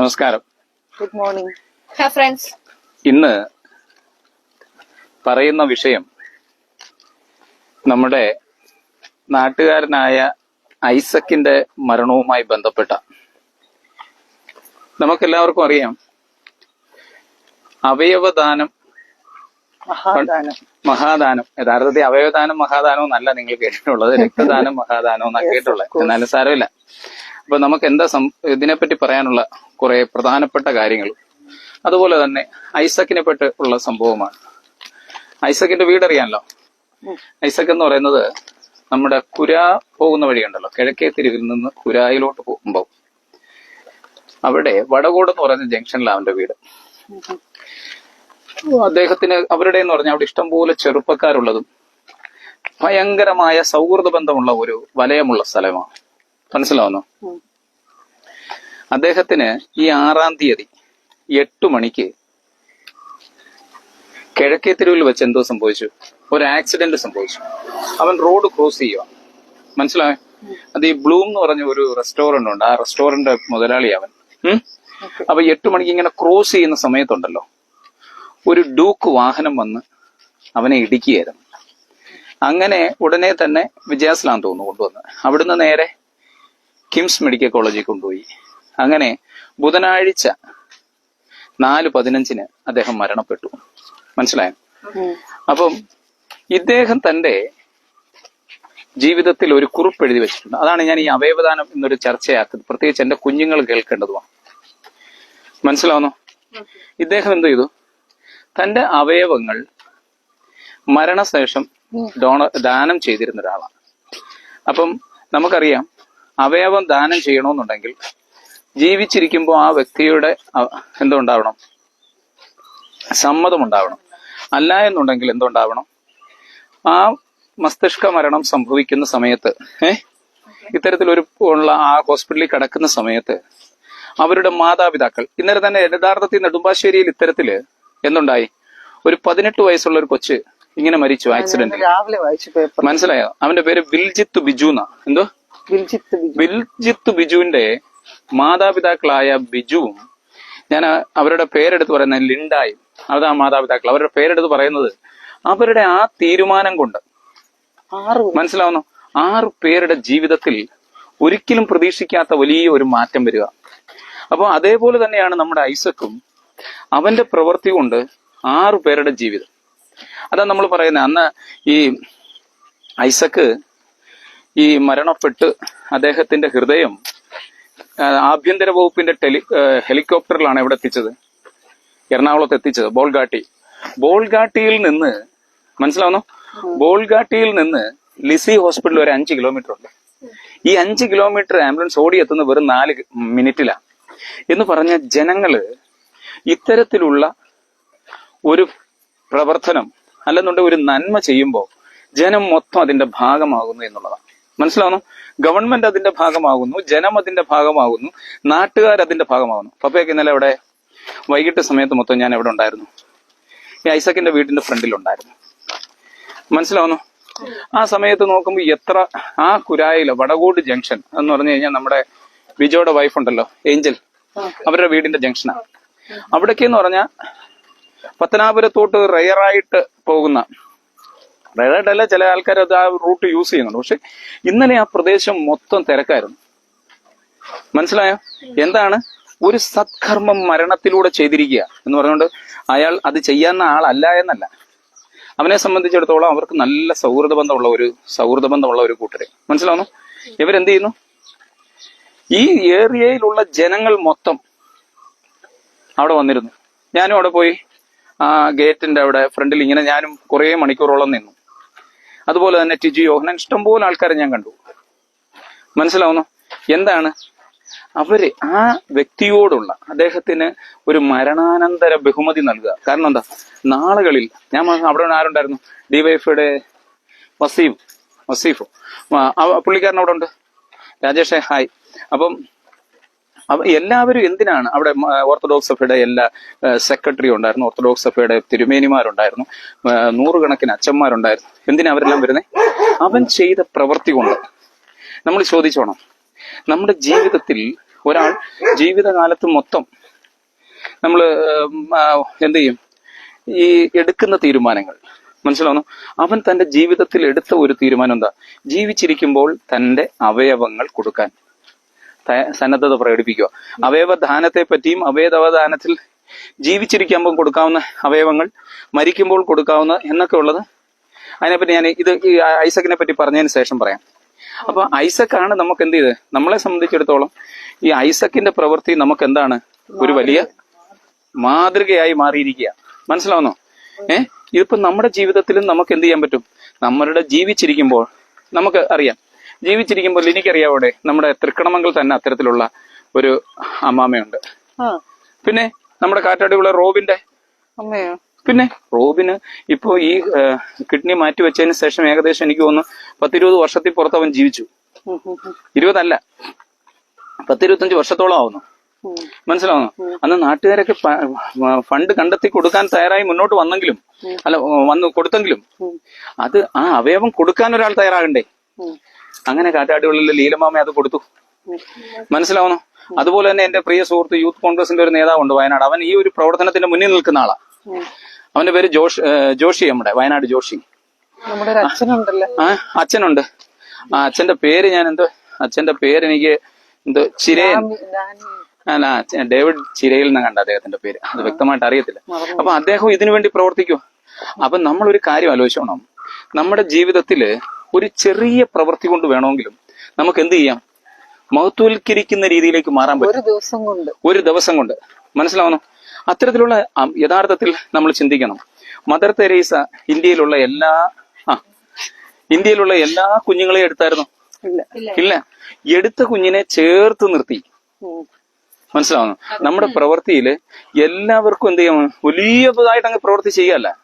നമസ്കാരം. Good morning friends ഇന്ന് പറയുന്ന വിഷയം നമ്മുടെ നാട്ടുകാരനായ ഐസക്കിന്റെ മരണവുമായി ബന്ധപ്പെട്ട. നമുക്കെല്ലാവർക്കും അറിയാം അവയവദാനം മഹാദാനം. മഹാദാനം. യഥാർത്ഥത്തിൽ അവയവദാനം മഹാദാനം എന്നല്ല നിങ്ങൾ കേട്ടിട്ടുള്ളത്. രക്തദാനം മഹാദാനം എന്നാണ് കേട്ടുള്ളത് എന്നാലും സാരമില്ല. അപ്പൊ നമുക്ക് എന്താ സം- ഇതിനെപ്പറ്റി പറയാനുള്ള കുറെ പ്രധാനപ്പെട്ട കാര്യങ്ങൾ. അതുപോലെ തന്നെ ഐസക്കിനെ പറ്റി ഉള്ള സംഭവമാണ്. ഐസക്കിന്റെ വീട് അറിയാമല്ലോ ഐസക് എന്ന് പറയുന്നത് നമ്മുടെ കുര പോകുന്ന വഴിയുണ്ടല്ലോ. കിഴക്കേ തിരുവിൽ നിന്ന് കുരായിലോട്ട് പോകുമ്പോൾ അവിടെ വടകോട് എന്ന് പറയുന്ന ജംഗ്ഷനിലാണ് അവന്റെ വീട്. അദ്ദേഹത്തിന് അവരുടെ എന്ന് പറഞ്ഞാൽ അവിടെ ഇഷ്ടംപോലെ ചെറുപ്പക്കാരുള്ളതും ഭയങ്കരമായ സൗഹൃദ ബന്ധമുള്ള ഒരു വലയമുള്ള സ്ഥലമാണ്. മനസ്സിലാവുന്നു. അദ്ദേഹത്തിന് ഈ ആറാം തീയതി എട്ട് മണിക്ക് കിഴക്കേ തെരുവിൽ വെച്ച് എന്തോ സംഭവിച്ചു. ഒരു ആക്സിഡന്റ് സംഭവിച്ചു. അവൻ റോഡ് ക്രോസ് ചെയ്യുക മനസ്സിലായോ? അത് ഈ ബ്ലൂം എന്ന് പറഞ്ഞ ഒരു റെസ്റ്റോറന്റ് ഉണ്ട്. ആ റെസ്റ്റോറന്റ് മുതലാളി അവൻ. അപ്പൊ എട്ട് മണിക്ക് ഇങ്ങനെ ക്രോസ് ചെയ്യുന്ന സമയത്തുണ്ടല്ലോ. ഒരു ഡൂക്ക് വാഹനം വന്ന് അവനെ ഇടിക്കുകയായിരുന്നു. അങ്ങനെ ഉടനെ തന്നെ വിജയാസിലാന്ന് തോന്നുന്നു കൊണ്ടുവന്ന്. അവിടുന്ന് നേരെ കിംസ് മെഡിക്കൽ കോളേജിൽ കൊണ്ടുപോയി. അങ്ങനെ ബുധനാഴ്ച നാല് പതിനഞ്ചിന് അദ്ദേഹം മരണപ്പെട്ടു. മനസ്സിലായോ. അപ്പം ഇദ്ദേഹം തന്റെ ജീവിതത്തിൽ ഒരു കുറിപ്പ് എഴുതി വെച്ചിട്ടുണ്ട്. അതാണ് ഞാൻ ഈ അവയവദാനം എന്നൊരു ചർച്ചയാക്കുന്നത്. പ്രത്യേകിച്ച് എന്റെ കുഞ്ഞുങ്ങൾ കേൾക്കേണ്ടതുമാണ്. മനസ്സിലാവുന്നു? ഇദ്ദേഹം എന്ത് ചെയ്തു? തന്റെ അവയവങ്ങൾ മരണശേഷം ഡോണ ദാനം ചെയ്തിരുന്ന ഒരാളാണ്. അപ്പം നമുക്കറിയാം അവയവം ദാനം ചെയ്യണമെന്നുണ്ടെങ്കിൽ ജീവിച്ചിരിക്കുമ്പോൾ ആ വ്യക്തിയുടെ എന്തുണ്ടാവണം? സമ്മതം ഉണ്ടാവണം അല്ല എന്നുണ്ടെങ്കിൽ എന്തുണ്ടാവണം? ആ മസ്തിഷ്ക മരണം സംഭവിക്കുന്ന സമയത്ത് ഏ? ഇത്തരത്തിലൊരു ഉള്ള ആ ഹോസ്പിറ്റലിൽ കിടക്കുന്ന സമയത്ത് അവരുടെ മാതാപിതാക്കൾ ഇന്നലെ തന്നെ യഥാർത്ഥത്തിൽ നെടുമ്പാശ്ശേരിയിൽ ഇത്തരത്തിൽ എന്തുണ്ടായി? ഒരു പതിനെട്ട് വയസ്സുള്ള ഒരു കൊച്ച് ഇങ്ങനെ മരിച്ചു ആക്സിഡന്റ്. രാവിലെ വായിച്ചു പേപ്പർ. മനസ്സിലായോ? അവന്റെ പേര് വിൽജിത്ത് ബിജു എന്തോ? വിൽജിത്ത് ബിജുവിന്റെ മാതാപിതാക്കളായ ബിജുവും ഞാൻ അവരുടെ പേരെടുത്ത് പറയുന്നത് ലിൻഡായും അതാ മാതാപിതാക്കൾ. അവരുടെ പേരെടുത്ത് പറയുന്നത് അവരുടെ ആ തീരുമാനം കൊണ്ട്. ആറ് മനസ്സിലാവുന്നു? ആറ് പേരുടെ ജീവിതത്തിൽ ഒരിക്കലും പ്രതീക്ഷിക്കാത്ത വലിയ ഒരു മാറ്റം വരിക. അപ്പോൾ അതേപോലെ തന്നെയാണ് നമ്മുടെ ഐസക്കും അവന്റെ പ്രവൃത്തി കൊണ്ട് ആറു പേരുടെ ജീവിതം. അതാ നമ്മൾ പറയുന്നത്. അന്ന് ഈ ഐസക്ക് ഈ മരണപ്പെട്ട് അദ്ദേഹത്തിന്റെ ഹൃദയം ആഭ്യന്തര വകുപ്പിന്റെ ടെലി ഹെലികോപ്റ്ററിലാണ് എവിടെ എത്തിച്ചത്. എറണാകുളത്ത് എത്തിച്ചത് ബോൾഗാട്ടി. ബോൾഗാട്ടിയിൽ നിന്ന് മനസ്സിലാവുന്നു? ബോൾഗാട്ടിയിൽ നിന്ന് ലിസി ഹോസ്പിറ്റൽ ഒരു അഞ്ച് കിലോമീറ്റർ ഉണ്ട്. ഈ അഞ്ച് കിലോമീറ്റർ ആംബുലൻസ് ഓടി എത്തുന്ന വെറും നാല് മിനിറ്റിലാണ് എന്ന് പറഞ്ഞ ജനങ്ങൾ ഇത്തരത്തിലുള്ള ഒരു പ്രവർത്തനം അല്ലെന്നുണ്ടെങ്കിൽ ഒരു നന്മ ചെയ്യുമ്പോൾ ജനം മൊത്തം അതിന്റെ ഭാഗമാകുന്നു എന്നുള്ളതാണ്. മനസ്സിലാവുന്നു? ഗവൺമെന്റ് അതിന്റെ ഭാഗമാകുന്നു ജനം അതിന്റെ ഭാഗമാകുന്നു നാട്ടുകാർ അതിന്റെ ഭാഗമാകുന്നു. പപ്പയൊക്കെ ഇന്നലെ ഇവിടെ വൈകിട്ട് സമയത്ത് മൊത്തം ഞാൻ എവിടെ ഉണ്ടായിരുന്നു? ഈ ഐസക്കിന്റെ വീടിന്റെ ഫ്രണ്ടിലുണ്ടായിരുന്നു മനസ്സിലാവുന്നു? ആ സമയത്ത് നോക്കുമ്പോൾ എത്ര ആ കുരായില വടകോട് ജംഗ്ഷൻ എന്ന് പറഞ്ഞു കഴിഞ്ഞാൽ നമ്മുടെ ബിജോയുടെ വൈഫ് ഉണ്ടല്ലോ ഏഞ്ചൽ. അവരുടെ വീടിന്റെ ജംഗ്ഷനാണ് അവിടേക്ക് എന്ന് പറഞ്ഞാൽ പത്തനാപുരത്തോട്ട് റയറായിട്ട് പോകുന്ന റയറായിട്ടല്ല ചില ആൾക്കാർ അത് ആ റൂട്ട് യൂസ് ചെയ്യുന്നുണ്ട്. പക്ഷെ ഇന്നലെ ആ പ്രദേശം മൊത്തം തിരക്കായിരുന്നു. മനസ്സിലായോ? എന്താണ്? ഒരു സത്കർമ്മം മരണത്തിലൂടെ ചെയ്തിരിക്കുക എന്ന് പറഞ്ഞുകൊണ്ട് അയാൾ അത് ചെയ്യാവുന്ന ആളല്ല എന്നല്ല. അവനെ സംബന്ധിച്ചിടത്തോളം അവർക്ക് നല്ല സൗഹൃദ ബന്ധമുള്ള ഒരു സൗഹൃദ ബന്ധമുള്ള ഒരു കൂട്ടരെ. മനസ്സിലാവുന്നു? ഇവരെന്ത് ചെയ്യുന്നു ഈ ഏരിയയിലുള്ള ജനങ്ങൾ മൊത്തം അവിടെ വന്നിരുന്നു. ഞാനും അവിടെ പോയി ആ ഗേറ്റിന്റെ അവിടെ ഫ്രണ്ടിൽ ഇങ്ങനെ ഞാനും കുറേ മണിക്കൂറോളം നിന്നു. അതുപോലെ തന്നെ ടിജു യോഹനൻ ഇഷ്ടംപോലെ ആൾക്കാരെ ഞാൻ കണ്ടു. മനസ്സിലാവുന്നു? എന്താണ്? അവർ ആ വ്യക്തിയോടുള്ള അദ്ദേഹത്തിന് ഒരു മരണാനന്തര ബഹുമതി നൽകുക. കാരണം എന്താ? നാളുകളിൽ ഞാൻ അവിടെ ആരുണ്ടായിരുന്നു? ഡിവൈഫയുടെ വസീഫ്. വസീഫ് പുള്ളിക്കാരൻ അവിടെ ഉണ്ട്. രാജേഷേ ഹായ്. അപ്പം എല്ലാവരും എന്തിനാണ്? അവിടെ ഓർത്തഡോക്സ് സഭയുടെ എല്ലാ സെക്രട്ടറി ഉണ്ടായിരുന്നു ഓർത്തഡോക്സ് സഭയുടെ തിരുമേനിമാരുണ്ടായിരുന്നു നൂറുകണക്കിന് അച്ഛന്മാരുണ്ടായിരുന്നു. എന്തിനാ അവരെല്ലാം വരുന്നത് അവൻ ചെയ്ത പ്രവൃത്തി കൊണ്ട്. നമ്മൾ ചോദിച്ചോണം. നമ്മുടെ ജീവിതത്തിൽ ഒരാൾ ജീവിതകാലത്ത് മൊത്തം നമ്മൾ എന്ത് ചെയ്യും? ഈ എടുക്കുന്ന തീരുമാനങ്ങൾ. മനസ്സിലാവുന്നു? അവൻ തന്റെ ജീവിതത്തിൽ എടുത്ത ഒരു തീരുമാനം എന്താ? ജീവിച്ചിരിക്കുമ്പോൾ തന്റെ അവയവങ്ങൾ കൊടുക്കാൻ. സന്നദ്ധത പ്രകടിപ്പിക്കുക. അവയവദാനത്തെ പറ്റിയും അവയവദാനത്തിൽ ജീവിച്ചിരിക്കുമ്പോൾ കൊടുക്കാവുന്ന അവയവങ്ങൾ മരിക്കുമ്പോൾ കൊടുക്കാവുന്ന എന്നൊക്കെ ഉള്ളത് അതിനെപ്പറ്റി ഞാൻ ഇത് ഈ ഐസക്കിനെ പറ്റി പറഞ്ഞതിന് ശേഷം പറയാം. അപ്പൊ ഐസക്കാണ് നമുക്ക് എന്ത് ചെയ്ത് നമ്മളെ സംബന്ധിച്ചിടത്തോളം ഈ ഐസക്കിന്റെ പ്രവൃത്തി നമുക്ക് എന്താണ് ഒരു വലിയ മാതൃകയായി മാറിയിരിക്കുക. മനസ്സിലാവുന്നോ? ഏഹ് ഇതിപ്പോ നമ്മുടെ ജീവിതത്തിലും നമുക്ക് എന്ത് ചെയ്യാൻ പറ്റും? നമ്മളുടെ ജീവിച്ചിരിക്കുമ്പോൾ നമുക്ക് അറിയാം. ജീവിച്ചിരിക്കുമ്പോൾ എനിക്കറിയാവോടെ നമ്മുടെ തൃക്കണമംഗൽ തന്നെ അത്തരത്തിലുള്ള ഒരു അമ്മാമയുണ്ട്. പിന്നെ നമ്മുടെ കാറ്റാടിയുള്ള റോബിന്റെ പിന്നെ റോബിന് ഇപ്പോ ഈ കിഡ്നി മാറ്റി വെച്ചതിന് ശേഷം ഏകദേശം എനിക്ക് തോന്നുന്നു പത്തിരുപത് വർഷത്തിൽ പുറത്ത് അവൻ ജീവിച്ചു. ഇരുപതല്ല. പത്തിരുപത്തഞ്ച് വർഷത്തോളം ആവുന്നു. മനസ്സിലാവുന്നു? അന്ന് നാട്ടുകാരൊക്കെ ഫണ്ട് കണ്ടെത്തി കൊടുക്കാൻ തയ്യാറായി മുന്നോട്ട് വന്നെങ്കിലും അല്ല വന്നു കൊടുത്തെങ്കിലും അത് ആ അവയവം കൊടുക്കാൻ ഒരാൾ തയ്യാറാകണ്ടേ. അങ്ങനെ കാറ്റാടികളിൽ ലീലമാമ അത് കൊടുത്തു. മനസ്സിലാവുന്നു? അതുപോലെ തന്നെ എന്റെ പ്രിയ സുഹൃത്ത് യൂത്ത് കോൺഗ്രസിന്റെ ഒരു നേതാവുണ്ട് വയനാട്. അവൻ ഈ ഒരു പ്രവർത്തനത്തിന്റെ മുന്നിൽ നിൽക്കുന്ന ആളാ. അവന്റെ പേര് ജോഷ് ജോഷി നമ്മുടെ വയനാട് ജോഷി. അച്ഛനുണ്ട്. ആ അച്ഛന്റെ പേര് ഞാൻ എന്തോ അച്ഛന്റെ പേര് എനിക്ക് എന്തോ ചിരയൻ. അല്ല ഡേവിഡ് ചിരയിൽ നിന്ന് കണ്ട അദ്ദേഹത്തിന്റെ പേര്. അത് വ്യക്തമായിട്ട് അറിയത്തില്ല. അപ്പൊ അദ്ദേഹം ഇതിനു വേണ്ടി പ്രവർത്തിക്കുമോ അപ്പൊ നമ്മൾ ഒരു കാര്യം ആലോചിച്ചോണം. നമ്മുടെ ജീവിതത്തിൽ ഒരു ചെറിയ പ്രവൃത്തി കൊണ്ട് വേണമെങ്കിലും നമുക്ക് എന്ത് ചെയ്യാം? മഹത്വവൽക്കരിക്കുന്ന രീതിയിലേക്ക് മാറാൻ പറ്റും. ഒരു ദിവസം കൊണ്ട്. ഒരു ദിവസം കൊണ്ട്. മനസ്സിലാവുന്നു? അത്തരത്തിലുള്ള യഥാർത്ഥത്തിൽ നമ്മൾ ചിന്തിക്കണം. മദർ തെരേസ ഇന്ത്യയിലുള്ള എല്ലാ ആ ഇന്ത്യയിലുള്ള എല്ലാ കുഞ്ഞുങ്ങളെയും എടുത്തായിരുന്നു? ഇല്ല. ഇല്ല. എടുത്ത കുഞ്ഞിനെ ചേർത്ത് നിർത്തി. മനസ്സിലാവുന്നു? നമ്മുടെ പ്രവൃത്തിയിൽ എല്ലാവർക്കും എന്ത് ചെയ്യാം വലിയതായിട്ട് അങ്ങ് പ്രവൃത്തി ചെയ്യല്ല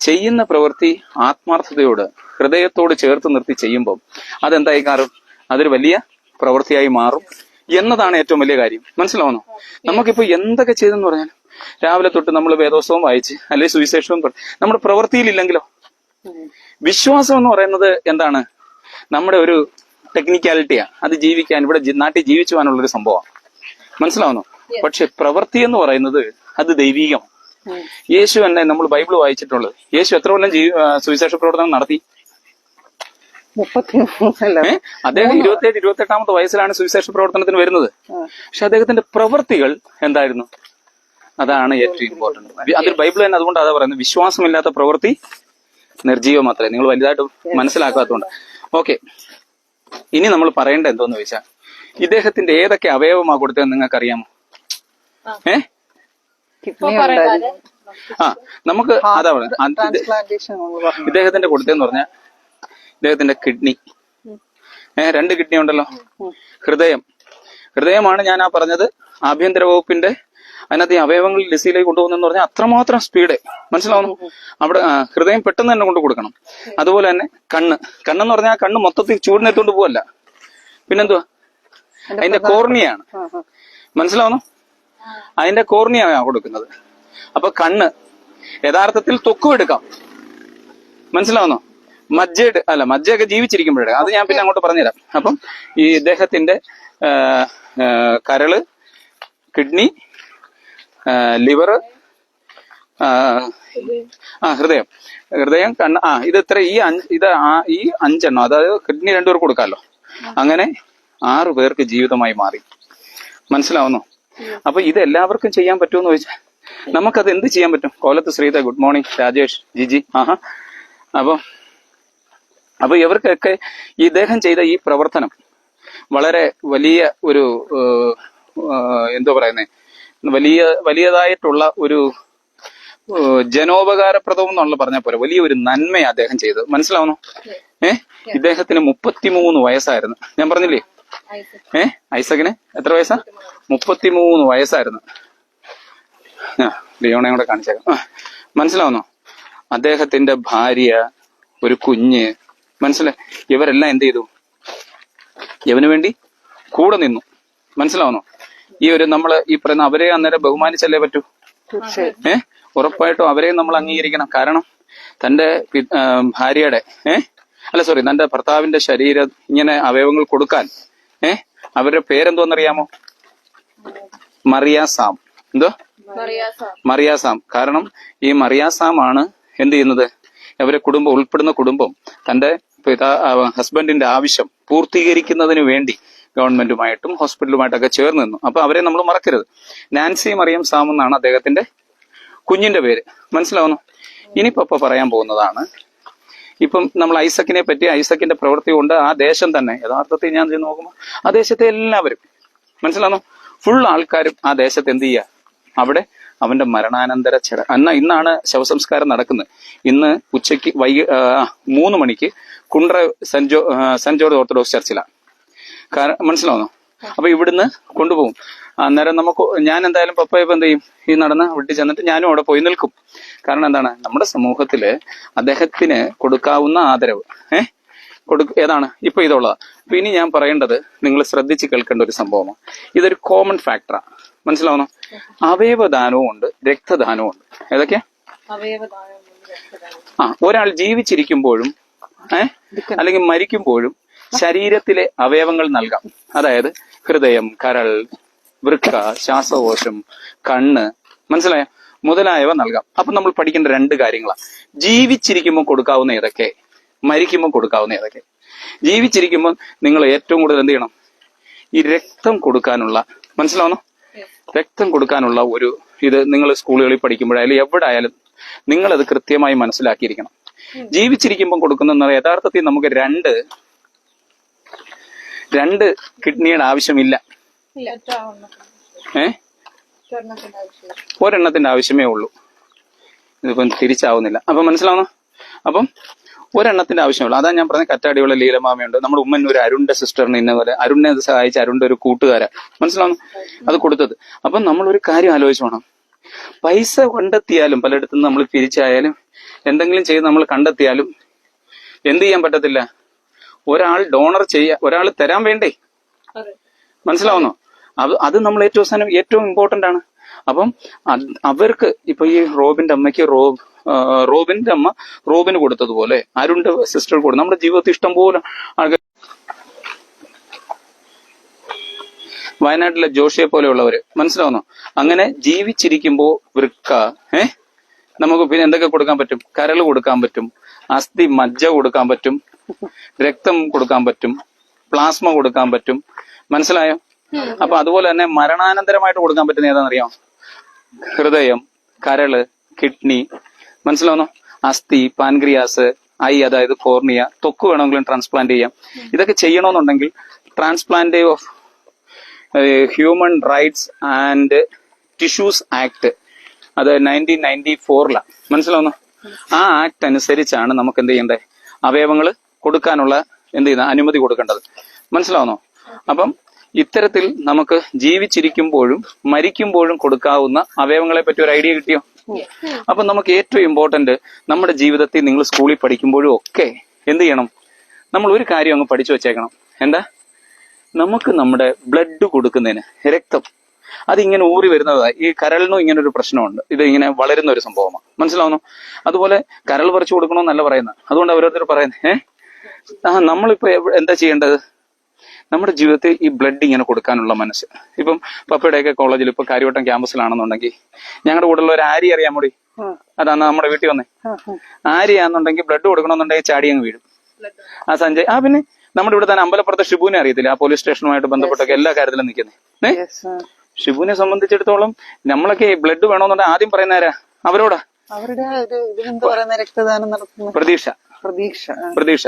ചെയ്യുന്ന പ്രവൃത്തി ആത്മാർത്ഥതയോട് ഹൃദയത്തോട് ചേർത്ത് നിർത്തി ചെയ്യുമ്പോൾ അതെന്തായി കാറും അതൊരു വലിയ പ്രവൃത്തിയായി മാറും എന്നതാണ് ഏറ്റവും വലിയ കാര്യം. മനസ്സിലാവുന്നു? നമുക്കിപ്പോ എന്തൊക്കെ ചെയ്തെന്ന് പറഞ്ഞാൽ രാവിലെ തൊട്ട് നമ്മൾ വേദോത്സവം വായിച്ച് അല്ലെങ്കിൽ സുവിശേഷവും നമ്മുടെ പ്രവൃത്തിയിലില്ലെങ്കിലോ? വിശ്വാസം എന്ന് പറയുന്നത് എന്താണ്? നമ്മുടെ ഒരു ടെക്നിക്കാലിറ്റിയാ അത് ജീവിക്കാൻ ഇവിടെ നാട്ടിൽ ജീവിച്ചു പോകാനുള്ള ഒരു സംഭവമാണ്. മനസ്സിലാവുന്നു? പക്ഷെ പ്രവൃത്തി എന്ന് പറയുന്നത് അത് ദൈവീകമാണ് യേശു തന്നെ നമ്മൾ ബൈബിൾ വായിച്ചിട്ടുള്ളത്. യേശു എത്ര കൊല്ലം സുവിശേഷ പ്രവർത്തനം നടത്തി? അദ്ദേഹം ഇരുപത്തിയേഴ് ഇരുപത്തെട്ടാമത്തെ വയസ്സിലാണ് സുവിശേഷ പ്രവർത്തനത്തിന് വരുന്നത്. പക്ഷെ അദ്ദേഹത്തിന്റെ പ്രവൃത്തികൾ എന്തായിരുന്നു? അതാണ് ഏറ്റവും ഇമ്പോർട്ടന്റ് അതിൽ ബൈബിൾ തന്നെ അതുകൊണ്ട് അതാ പറയുന്നത്. വിശ്വാസമില്ലാത്ത പ്രവൃത്തി നിർജീവ മാത്രമേ നിങ്ങൾ വലുതായിട്ട് മനസ്സിലാക്കാത്തതുകൊണ്ട്. ഓക്കെ. ഇനി നമ്മൾ പറയേണ്ട എന്തോന്ന് ചോദിച്ചാൽ ഇദ്ദേഹത്തിന്റെ ഏതൊക്കെ അവയവമാ കൊടുത്തതെന്ന് നിങ്ങൾക്ക് അറിയാമോ ഏ? ആ നമുക്ക് അതാ പറയുന്നത്. ഇദ്ദേഹത്തിന്റെ കൊടുത്തതെന്ന് പറഞ്ഞാൽ ഇദ്ദേഹത്തിന്റെ കിഡ്നി. ഏഹ് രണ്ട് കിഡ്നി ഉണ്ടല്ലോ. ഹൃദയം. ഹൃദയമാണ് ഞാൻ ആ പറഞ്ഞത്. ആഭ്യന്തര വകുപ്പിന്റെ അതിനകത്ത് ഈ അവയവങ്ങൾ ലിസിയിലേക്ക് കൊണ്ടുപോകുന്നെന്ന് പറഞ്ഞാൽ അത്രമാത്രം സ്പീഡ് മനസ്സിലാവുന്നു? അവിടെ ഹൃദയം പെട്ടെന്ന് തന്നെ കൊണ്ടു കൊടുക്കണം. അതുപോലെ തന്നെ കണ്ണ്. കണ്ണെന്ന് പറഞ്ഞാൽ ആ കണ്ണ് മൊത്തത്തിൽ ചൂടിനെത്തോണ്ട് പോവല്ല. പിന്നെന്തുവാ? അതിന്റെ കോർണിയാണ്. മനസ്സിലാവുന്നു? അതിന്റെ കോർണിയാണ് കൊടുക്കുന്നത്. അപ്പൊ കണ്ണ് യഥാർത്ഥത്തിൽ തൊക്കും എടുക്കാം. മനസ്സിലാവുന്നോ? മജ്ജ എടു- അല്ല മജ്ജയൊക്കെ ജീവിച്ചിരിക്കുമ്പോഴേ. അത് ഞാൻ പിന്നെ അങ്ങോട്ട് പറഞ്ഞുതരാം. അപ്പം ഈ ഇദ്ദേഹത്തിന്റെ കരൾ കിഡ്നി ലിവർ ആ ഹൃദയം. ഹൃദയം കണ്ണ് ആ ഇത് ഇത്ര ഈ അഞ്ച് ഇത് ഈ അഞ്ചെണ്ണം അതായത് കിഡ്നി രണ്ടുപേർക്ക് കൊടുക്കാമല്ലോ. അങ്ങനെ ആറു പേർക്ക് ജീവിതമായി മാറി. മനസ്സിലാവുന്നു? അപ്പൊ ഇത് എല്ലാവർക്കും ചെയ്യാൻ പറ്റുമെന്ന് ചോദിച്ചാൽ നമുക്കത് എന്ത് ചെയ്യാൻ പറ്റും? കോലത്ത് ശ്രീത ഗുഡ് മോർണിംഗ് രാജേഷ് ജിജി ആഹാ. അപ്പൊ അപ്പൊ ഇവർക്കൊക്കെ ഇദ്ദേഹം ചെയ്ത ഈ പ്രവർത്തനം വളരെ വലിയ ഒരു ഏഹ്, ഏഹ്, എന്തോ പറയുന്നേ വലിയ വലിയതായിട്ടുള്ള ഒരു ഏഹ്, ജനോപകാരപ്രദം എന്നുള്ള പറഞ്ഞ പോലെ വലിയ ഒരു നന്മയാണ് അദ്ദേഹം ചെയ്തത്. മനസ്സിലാവുന്നു? ഏഹ് ഇദ്ദേഹത്തിന് മുപ്പത്തിമൂന്ന് വയസ്സായിരുന്നു. ഞാൻ പറഞ്ഞില്ലേ? ഏ? ഐസക്കിന് എത്ര വയസ്സാ? മുപ്പത്തിമൂന്ന് വയസ്സായിരുന്നു. ആ ലിയോണെ കൂടെ കാണിച്ചേക്കാം. മനസ്സിലാവുന്നോ? അദ്ദേഹത്തിന്റെ ഭാര്യ ഒരു കുഞ്ഞ് മനസ്സിലായി ഇവരെല്ലാം എന്ത് ചെയ്തു? ഇവന് വേണ്ടി കൂടെ നിന്നു. മനസ്സിലാവുന്നു? ഈ ഒരു നമ്മൾ ഈ പറയുന്ന അവരെ അന്നേരം ബഹുമാനിച്ചല്ലേ പറ്റൂ? ഏ ഉറപ്പായിട്ടും അവരെ നമ്മൾ അംഗീകരിക്കണം. കാരണം തന്റെ ഭാര്യയുടെ ഏ അല്ല സോറി തന്റെ ഭർത്താവിന്റെ ശരീരം ഇങ്ങനെ അവയവങ്ങൾ കൊടുക്കാൻ ഏ അവരുടെ പേരെന്തോന്നറിയാമോ? മറിയാസാം. എന്തോ? മറിയാസാം. കാരണം ഈ മറിയാസാം ആണ് എന്ത് ചെയ്യുന്നത്? അവരെ കുടുംബം ഉൾപ്പെടുന്ന കുടുംബം തന്റെ പിതാ ഹസ്ബൻഡിന്റെ ആവശ്യം പൂർത്തീകരിക്കുന്നതിന് വേണ്ടി ഗവൺമെന്റുമായിട്ടും ഹോസ്പിറ്റലുമായിട്ടൊക്കെ ചേർന്ന് നിന്നു. അപ്പൊ അവരെ നമ്മൾ മറക്കരുത്. നാൻസി മറിയം സാം എന്നാണ് അദ്ദേഹത്തിന്റെ കുഞ്ഞിന്റെ പേര്. മനസ്സിലാവുന്നു? ഇനിയിപ്പോ അപ്പൊ പറയാൻ പോകുന്നതാണ് ഇപ്പം നമ്മൾ ഐസക്കിനെ പറ്റി ഐസക്കിന്റെ പ്രവൃത്തി കൊണ്ട് ആ ദേശം തന്നെ യഥാർത്ഥത്തിൽ ഞാൻ നോക്കുമ്പോൾ ആ ദേശത്തെ എല്ലാവരും മനസ്സിലാണോ ഫുൾ ആൾക്കാരും ആ ദേശത്ത് എന്ത് ചെയ്യുക? അവിടെ അവന്റെ മരണാനന്തര ചട എന്നാ ഇന്നാണ് ശവസംസ്കാരം നടക്കുന്നത്. ഇന്ന് ഉച്ചയ്ക്ക് വൈകി മൂന്ന് മണിക്ക് Kundra saint saint George Orthodox ചർച്ചിലാണ്. കാരണം മനസ്സിലാവുന്നോ? അപ്പൊ ഇവിടുന്ന് കൊണ്ടുപോകും. അന്നേരം നമുക്ക് ഞാൻ എന്തായാലും പപ്പയപ്പം എന്ത് ചെയ്യും? ഈ നടന്ന് വിട്ടി ചെന്നിട്ട് ഞാനും അവിടെ പോയി നിൽക്കും. കാരണം എന്താണ്? നമ്മുടെ സമൂഹത്തിൽ അദ്ദേഹത്തിന് കൊടുക്കാവുന്ന ആദരവ് ഏഹ് കൊടു ഏതാണ്? ഇപ്പൊ ഇതുള്ളതാ. അപ്പൊ ഇനി ഞാൻ പറയേണ്ടത് നിങ്ങൾ ശ്രദ്ധിച്ച് കേൾക്കേണ്ട ഒരു സംഭവമാണ്. ഇതൊരു കോമൺ ഫാക്ടറാണ് മനസ്സിലാവുന്നോ? അവയവദാനവും ഉണ്ട് രക്തദാനവും ഉണ്ട് ഏതൊക്കെ ആ ഒരാൾ ജീവിച്ചിരിക്കുമ്പോഴും ഏഹ് അല്ലെങ്കിൽ മരിക്കുമ്പോഴും ശരീരത്തിലെ അവയവങ്ങൾ നൽകാം. അതായത് ഹൃദയം കരൾ വൃക്ക ശ്വാസകോശം കണ്ണ് മനസ്സിലായ? മുതലായവ നൽകാം. അപ്പൊ നമ്മൾ പഠിക്കേണ്ട രണ്ട് കാര്യങ്ങളാണ് ജീവിച്ചിരിക്കുമ്പോൾ കൊടുക്കാവുന്ന ഏതൊക്കെ? മരിക്കുമ്പോൾ കൊടുക്കാവുന്ന ഏതൊക്കെ? ജീവിച്ചിരിക്കുമ്പോൾ നിങ്ങൾ ഏറ്റവും കൂടുതൽ എന്ത് ചെയ്യണം? ഈ രക്തം കൊടുക്കാനുള്ള മനസ്സിലാവുന്നോ? രക്തം കൊടുക്കാനുള്ള ഒരു ഇത് നിങ്ങൾ സ്കൂളുകളിൽ പഠിക്കുമ്പോഴായാലും എവിടെ ആയാലും നിങ്ങൾ അത് കൃത്യമായി മനസ്സിലാക്കിയിരിക്കണം ജീവിച്ചിരിക്കുമ്പോൾ കൊടുക്കുന്ന യഥാർത്ഥത്തിൽ നമുക്ക് രണ്ട് രണ്ട് കിഡ്നിയുടെ ആവശ്യമില്ല. ഏ? ഒരെണ്ണത്തിന്റെ ആവശ്യമേ ഉള്ളൂ. ഇതിപ്പം തിരിച്ചാവുന്നില്ല. അപ്പൊ മനസ്സിലാവുന്നു? അപ്പം ഒരെണ്ണത്തിന്റെ ആവശ്യമുള്ളൂ. അതാ ഞാൻ പറഞ്ഞ കറ്റാടിയുള്ള ലീലമാമയുണ്ട്. നമ്മുടെ ഉമ്മൻ ഒരു അരുണിന്റെ സിസ്റ്ററിന് ഇന്ന പോലെ അരുണിനെ സഹായിച്ച അരുണിന്റെ ഒരു കൂട്ടുകാരാ. മനസ്സിലാവുന്നു? അത് കൊടുത്തത്. അപ്പം നമ്മൾ ഒരു കാര്യം ആലോചിച്ച് വേണം പൈസ കണ്ടെത്തിയാലും പലയിടത്തും നമ്മൾ തിരിച്ചായാലും എന്തെങ്കിലും ചെയ്ത് നമ്മൾ കണ്ടെത്തിയാലും എന്ത് ചെയ്യാൻ പറ്റത്തില്ല? ഒരാൾ ഡോണർ ചെയ്യാ ഒരാൾ തരാൻ വേണ്ടേ? മനസ്സിലാവുന്നോ? അത് അത് നമ്മൾ ഏറ്റവും അവസാനം ഏറ്റവും ഇമ്പോർട്ടന്റ് ആണ്. അപ്പം അവർക്ക് ഇപ്പൊ ഈ റോബിന്റെ അമ്മയ്ക്ക് റോ ആ, റോബിന്റെ അമ്മ റോബിന് കൊടുത്തതുപോലെ അരുണിന്റെ സിസ്റ്റർ കൊടുത്തു. നമ്മുടെ ജീവിതത്തിൽ ഇഷ്ടം പോലെ ആൾക്കാർ വയനാട്ടിലെ ജോഷിയെ പോലെയുള്ളവര്. മനസ്സിലാവുന്നു? അങ്ങനെ ജീവിച്ചിരിക്കുമ്പോ വൃക്ക ഏ? നമുക്ക് പിന്നെ എന്തൊക്കെ കൊടുക്കാൻ പറ്റും? കരൾ കൊടുക്കാൻ പറ്റും അസ്ഥി മജ്ജ കൊടുക്കാൻ പറ്റും രക്തം കൊടുക്കാൻ പറ്റും പ്ലാസ്മ കൊടുക്കാൻ പറ്റും. മനസ്സിലായോ? അപ്പൊ അതുപോലെ തന്നെ മരണാനന്തരമായിട്ട് കൊടുക്കാൻ പറ്റുന്ന ഏതാണെന്നറിയാം ഹൃദയം കരൾ കിഡ്നി മനസ്സിലാവുന്നോ? അസ്ഥി പാൻക്രിയാസ് ഐ അതായത് കോർണിയ തൊക്ക് വേണമെങ്കിലും ട്രാൻസ്പ്ലാന്റ് ചെയ്യാം. ഇതൊക്കെ ചെയ്യണമെന്നുണ്ടെങ്കിൽ transplant of human rights and tissues act അത് നയന്റീൻ നയന്റി ഫോറിലാണ് മനസ്സിലാവുന്നു? ആ ആക്ട് അനുസരിച്ചാണ് നമുക്ക് എന്ത് ചെയ്യേണ്ടത്? അവയവങ്ങൾ കൊടുക്കാനുള്ള എന്ത് ചെയ്യുന്ന അനുമതി കൊടുക്കേണ്ടത്. മനസ്സിലാവുന്നോ? അപ്പം ഇത്തരത്തിൽ നമുക്ക് ജീവിച്ചിരിക്കുമ്പോഴും മരിക്കുമ്പോഴും കൊടുക്കാവുന്ന അവയവങ്ങളെ പറ്റി ഒരു ഐഡിയ കിട്ടിയോ? അപ്പൊ നമുക്ക് ഏറ്റവും ഇമ്പോർട്ടന്റ് നമ്മുടെ ജീവിതത്തിൽ നിങ്ങൾ സ്കൂളിൽ പഠിക്കുമ്പോഴും ഒക്കെ എന്ത് ചെയ്യണം? നമ്മൾ ഒരു കാര്യം അങ്ങ് പഠിച്ചു വെച്ചേക്കണം. എന്താ? നമുക്ക് നമ്മുടെ ബ്ലഡ് കൊടുക്കുന്നതിന് രക്തം. അതിങ്ങനെ ഊറി വരുന്നതാ. ഈ കരളിനും ഇങ്ങനെ ഒരു പ്രശ്നമുണ്ട്. ഇത് ഇങ്ങനെ വളരുന്ന ഒരു സംഭവമാണ്. മനസ്സിലാവുന്നു? അതുപോലെ കരൾ പറിച്ചു കൊടുക്കണമെന്നല്ല പറയുന്നത്. അതുകൊണ്ട് ഓരോരുത്തർ പറയുന്നത് ഏഹ് ആ നമ്മളിപ്പോ എന്താ ചെയ്യേണ്ടത്? നമ്മുടെ ജീവിതത്തിൽ ഈ ബ്ലഡ് ഇങ്ങനെ കൊടുക്കാനുള്ള മനസ്സ്. ഇപ്പം പപ്പയുടെയൊക്കെ കോളേജിൽ ഇപ്പൊ കാര്യവട്ടം ക്യാമ്പസിലാണെന്നുണ്ടെങ്കിൽ ഞങ്ങളുടെ കൂടെ ഉള്ള ഒരു ആരി അറിയാൻ കൂടി അതാണ് നമ്മുടെ വീട്ടിൽ വന്നേ. ആര്യാന്നുണ്ടെങ്കിൽ ബ്ലഡ് കൊടുക്കണമെന്നുണ്ടെങ്കിൽ ചാടി അങ്ങ് വീഴും. ആ സഞ്ജയ്. ആ പിന്നെ നമ്മുടെ ഇവിടെ തന്നെ അമ്പലപ്പുറത്തെ ഷിബുവിനെ അറിയത്തില്ല? ആ പോലീസ് സ്റ്റേഷനുമായിട്ട് ബന്ധപ്പെട്ടൊക്കെ എല്ലാ കാര്യത്തിലും നിൽക്കുന്നത് ഷിബുവിനെ സംബന്ധിച്ചിടത്തോളം നമ്മളൊക്കെ ബ്ലഡ് വേണമെന്നുണ്ടെങ്കിൽ ആദ്യം പറയുന്നവരാ അവരോടാ. അവരുടെ ഒരു ഇതിനെന്ത് പറയുന്ന രക്തദാനം നടത്തുന്ന പ്രതീക്ഷ. പ്രതീക്ഷ. പ്രതീക്ഷ.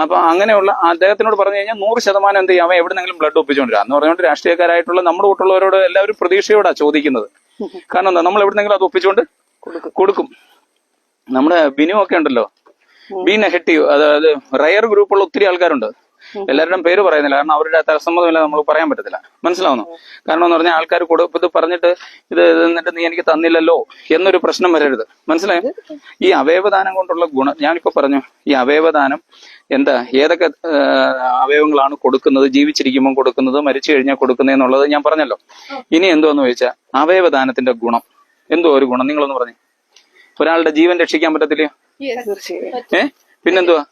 അപ്പൊ അങ്ങനെയുള്ള അദ്ദേഹത്തിനോട് പറഞ്ഞു കഴിഞ്ഞാൽ നൂറ് ശതമാനം എന്ത് ചെയ്യാം? അവൻ എവിടെന്നെങ്കിലും ബ്ലഡ് ഒപ്പിച്ചുകൊണ്ടിരാ എന്ന് പറഞ്ഞുകൊണ്ട് രാഷ്ട്രീയക്കാരായിട്ടുള്ള നമ്മുടെ കൂട്ടുള്ളവരോട് എല്ലാവരും പ്രതീക്ഷയോടാ ചോദിക്കുന്നത്. കാരണം എന്താ? നമ്മൾ എവിടെന്നെങ്കിലും അത് ഒപ്പിച്ചുകൊണ്ട് കൊടുക്കും. നമ്മുടെ ബിനു ഒക്കെ ഉണ്ടല്ലോ? B negative. അതായത് റയർ ഗ്രൂപ്പുള്ള ഒത്തിരി ആൾക്കാരുണ്ട്. എല്ലാവരുടെയും പേര് പറയുന്നില്ല. കാരണം അവരുടെ തത്സമ്മതമില്ല നമ്മൾ പറയാൻ പറ്റത്തില്ല. മനസ്സിലാവുന്നു? കാരണം എന്ന് പറഞ്ഞാൽ ആൾക്കാർ കൂടെ ഇത് പറഞ്ഞിട്ട് ഇത് എന്നിട്ട് നീ എനിക്ക് തന്നില്ലല്ലോ എന്നൊരു പ്രശ്നം വരരുത്. മനസ്സിലായോ? ഈ അവയവദാനം കൊണ്ടുള്ള ഗുണം ഞാനിപ്പോ പറഞ്ഞു ഈ അവയവദാനം എന്താ ഏതൊക്കെ അവയവങ്ങളാണ് കൊടുക്കുന്നത് ജീവിച്ചിരിക്കുമ്പോൾ കൊടുക്കുന്നത് മരിച്ചു കഴിഞ്ഞാൽ കൊടുക്കുന്നത് എന്നുള്ളത് ഞാൻ പറഞ്ഞല്ലോ. ഇനി എന്തോന്ന് ചോദിച്ചാൽ അവയവദാനത്തിന്റെ ഗുണം. എന്തോ ഒരു ഗുണം? നിങ്ങളൊന്ന് പറഞ്ഞു. ഒരാളുടെ ജീവൻ രക്ഷിക്കാൻ പറ്റത്തില്ലയോ? ഏ? പിന്നെന്തുവാ?